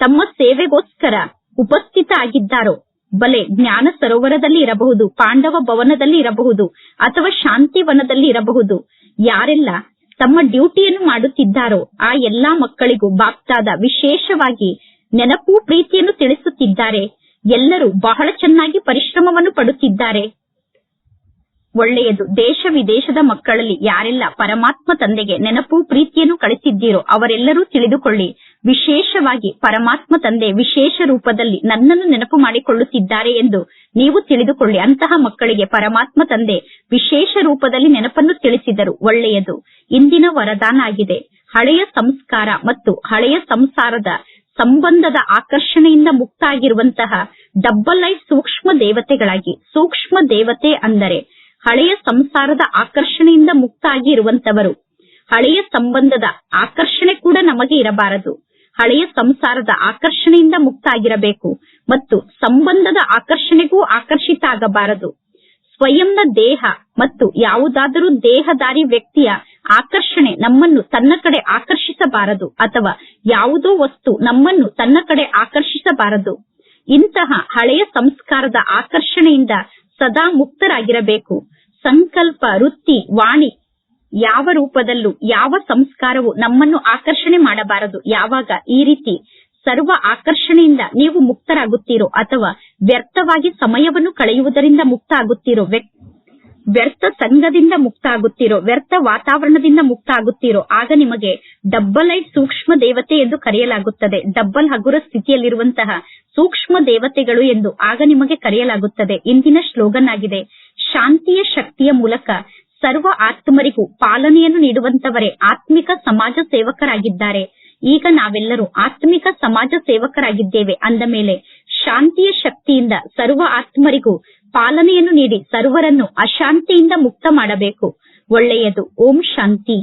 [SPEAKER 1] ತಮ್ಮ ಸೇವೆಗೋಸ್ಕರ ಉಪಸ್ಥಿತ ಆಗಿದ್ದಾರೋ ಬಲೆ ಜ್ಞಾನ ಸರೋವರದಲ್ಲಿ ಇರಬಹುದು, ಪಾಂಡವ ಭವನದಲ್ಲಿ ಇರಬಹುದು ಅಥವಾ ಶಾಂತಿವನದಲ್ಲಿ ಇರಬಹುದು, ಯಾರೆಲ್ಲ ತಮ್ಮ ಡ್ಯೂಟಿಯನ್ನು ಮಾಡುತ್ತಿದ್ದಾರೋ, ಆ ಎಲ್ಲಾ ಮಕ್ಕಳಿಗೂ ಬಾಪ್ತಾದ ವಿಶೇಷವಾಗಿ ನೆನಪು, ಪ್ರೀತಿಯನ್ನು ತಿಳಿಸುತ್ತಿದ್ದಾರೆ. ಎಲ್ಲರೂ ಬಹಳ ಚೆನ್ನಾಗಿ ಪರಿಶ್ರಮವನ್ನು ಪಡುತ್ತಿದ್ದಾರೆ. ಒಳ್ಳೆಯದು. ದೇಶ ವಿದೇಶದ ಮಕ್ಕಳಲ್ಲಿ ಯಾರೆಲ್ಲ ಪರಮಾತ್ಮ ತಂದೆಗೆ ನೆನಪು, ಪ್ರೀತಿಯನ್ನು ಕಳಿಸಿದ್ದೀರೋ ಅವರೆಲ್ಲರೂ ತಿಳಿದುಕೊಳ್ಳಿ. ವಿಶೇಷವಾಗಿ ಪರಮಾತ್ಮ ತಂದೆ ವಿಶೇಷ ರೂಪದಲ್ಲಿ ನನ್ನನ್ನು ನೆನಪು ಮಾಡಿಕೊಳ್ಳುತ್ತಿದ್ದಾರೆ ಎಂದು ನೀವು ತಿಳಿದುಕೊಳ್ಳಿ. ಅಂತಹ ಮಕ್ಕಳಿಗೆ ಪರಮಾತ್ಮ ತಂದೆ ವಿಶೇಷ ರೂಪದಲ್ಲಿ ನೆನಪನ್ನು ತಿಳಿಸಿದರು. ಒಳ್ಳೆಯದು. ಇಂದಿನ ವರದಾನ ಆಗಿದೆ ಹಳೆಯ ಸಂಸ್ಕಾರ ಮತ್ತು ಹಳೆಯ ಸಂಸಾರದ ಸಂಬಂಧದ ಆಕರ್ಷಣೆಯಿಂದ ಮುಕ್ತ ಆಗಿರುವಂತಹ ಡಬ್ಬಲ್ ಐ ಸೂಕ್ಷ್ಮ ದೇವತೆಗಳಾಗಿ. ಸೂಕ್ಷ್ಮ ದೇವತೆ ಅಂದರೆ ಹಳೆಯ ಸಂಸಾರದ ಆಕರ್ಷಣೆಯಿಂದ ಮುಕ್ತ ಆಗಿ ಇರುವಂತವರು. ಹಳೆಯ ಸಂಬಂಧದ ಆಕರ್ಷಣೆ ಕೂಡ ನಮಗೆ ಇರಬಾರದು. ಹಳೆಯ ಸಂಸಾರದ ಆಕರ್ಷಣೆಯಿಂದ ಮುಕ್ತ ಆಗಿರಬೇಕು ಮತ್ತು ಸಂಬಂಧದ ಆಕರ್ಷಣೆಗೂ ಆಕರ್ಷಿತ ಆಗಬಾರದು. ಸ್ವಯಂನ ದೇಹ ಮತ್ತು ಯಾವುದಾದರೂ ದೇಹದಾರಿ ವ್ಯಕ್ತಿಯ ಆಕರ್ಷಣೆ ನಮ್ಮನ್ನು ತನ್ನ ಕಡೆ ಆಕರ್ಷಿಸಬಾರದು ಅಥವಾ ಯಾವುದೋ ವಸ್ತು ನಮ್ಮನ್ನು ತನ್ನ ಕಡೆ ಆಕರ್ಷಿಸಬಾರದು. ಇಂತಹ ಹಳೆಯ ಸಂಸ್ಕಾರದ ಆಕರ್ಷಣೆಯಿಂದ ಸದಾ ಮುಕ್ತರಾಗಿರಬೇಕು. ಸಂಕಲ್ಪ, ವೃತ್ತಿ, ವಾಣಿ ಯಾವ ರೂಪದಲ್ಲೂ, ಯಾವ ಸಂಸ್ಕಾರವು ನಮ್ಮನ್ನು ಆಕರ್ಷಣೆ ಮಾಡಬಾರದು. ಯಾವಾಗ ಈ ರೀತಿ ಸರ್ವ ಆಕರ್ಷಣೆಯಿಂದ ನೀವು ಮುಕ್ತರಾಗುತ್ತೀರೋ ಅಥವಾ ವ್ಯರ್ಥವಾಗಿ ಸಮಯವನ್ನು ಕಳೆಯುವುದರಿಂದ ಮುಕ್ತ ಆಗುತ್ತೀರೋ ವ್ಯರ್ಥ ಸಂಘದಿಂದ ಮುಕ್ತ ಆಗುತ್ತೀರೋ ವ್ಯರ್ಥ ವಾತಾವರಣದಿಂದ ಮುಕ್ತ ಆಗುತ್ತೀರೋ ಆಗ ನಿಮಗೆ ಡಬ್ಬಲ್ ಐಟ್ ಸೂಕ್ಷ್ಮ ದೇವತೆ ಎಂದು ಕರೆಯಲಾಗುತ್ತದೆ. ಡಬ್ಬಲ್ ಹಗುರ ಸ್ಥಿತಿಯಲ್ಲಿರುವಂತಹ ಸೂಕ್ಷ್ಮ ದೇವತೆಗಳು ಎಂದು ಆಗ ನಿಮಗೆ ಕರೆಯಲಾಗುತ್ತದೆ. ಇಂದಿನ ಸ್ಲೋಗನ್ ಆಗಿದೆ ಶಾಂತಿಯ ಶಕ್ತಿಯ ಮೂಲಕ ಸರ್ವ ಆತ್ಮರಿಗೂ ಪಾಲನೆಯನ್ನು ನೀಡುವಂತವರೇ ಆತ್ಮಿಕ ಸಮಾಜ ಸೇವಕರಾಗಿದ್ದಾರೆ. ಈಗ ನಾವೆಲ್ಲರೂ ಆತ್ಮಿಕ ಸಮಾಜ ಸೇವಕರಾಗಿದ್ದೇವೆ ಅಂದ ಮೇಲೆ ಶಾಂತಿಯ ಶಕ್ತಿಯಿಂದ ಸರ್ವ ಆತ್ಮರಿಗೂ ಪಾಲನೆಯನ್ನು ನೀಡಿ ಸರ್ವರನ್ನು ಅಶಾಂತಿಯಿಂದ ಮುಕ್ತ ಮಾಡಬೇಕು. ಒಳ್ಳೆಯದು. ಓಂ ಶಾಂತಿ.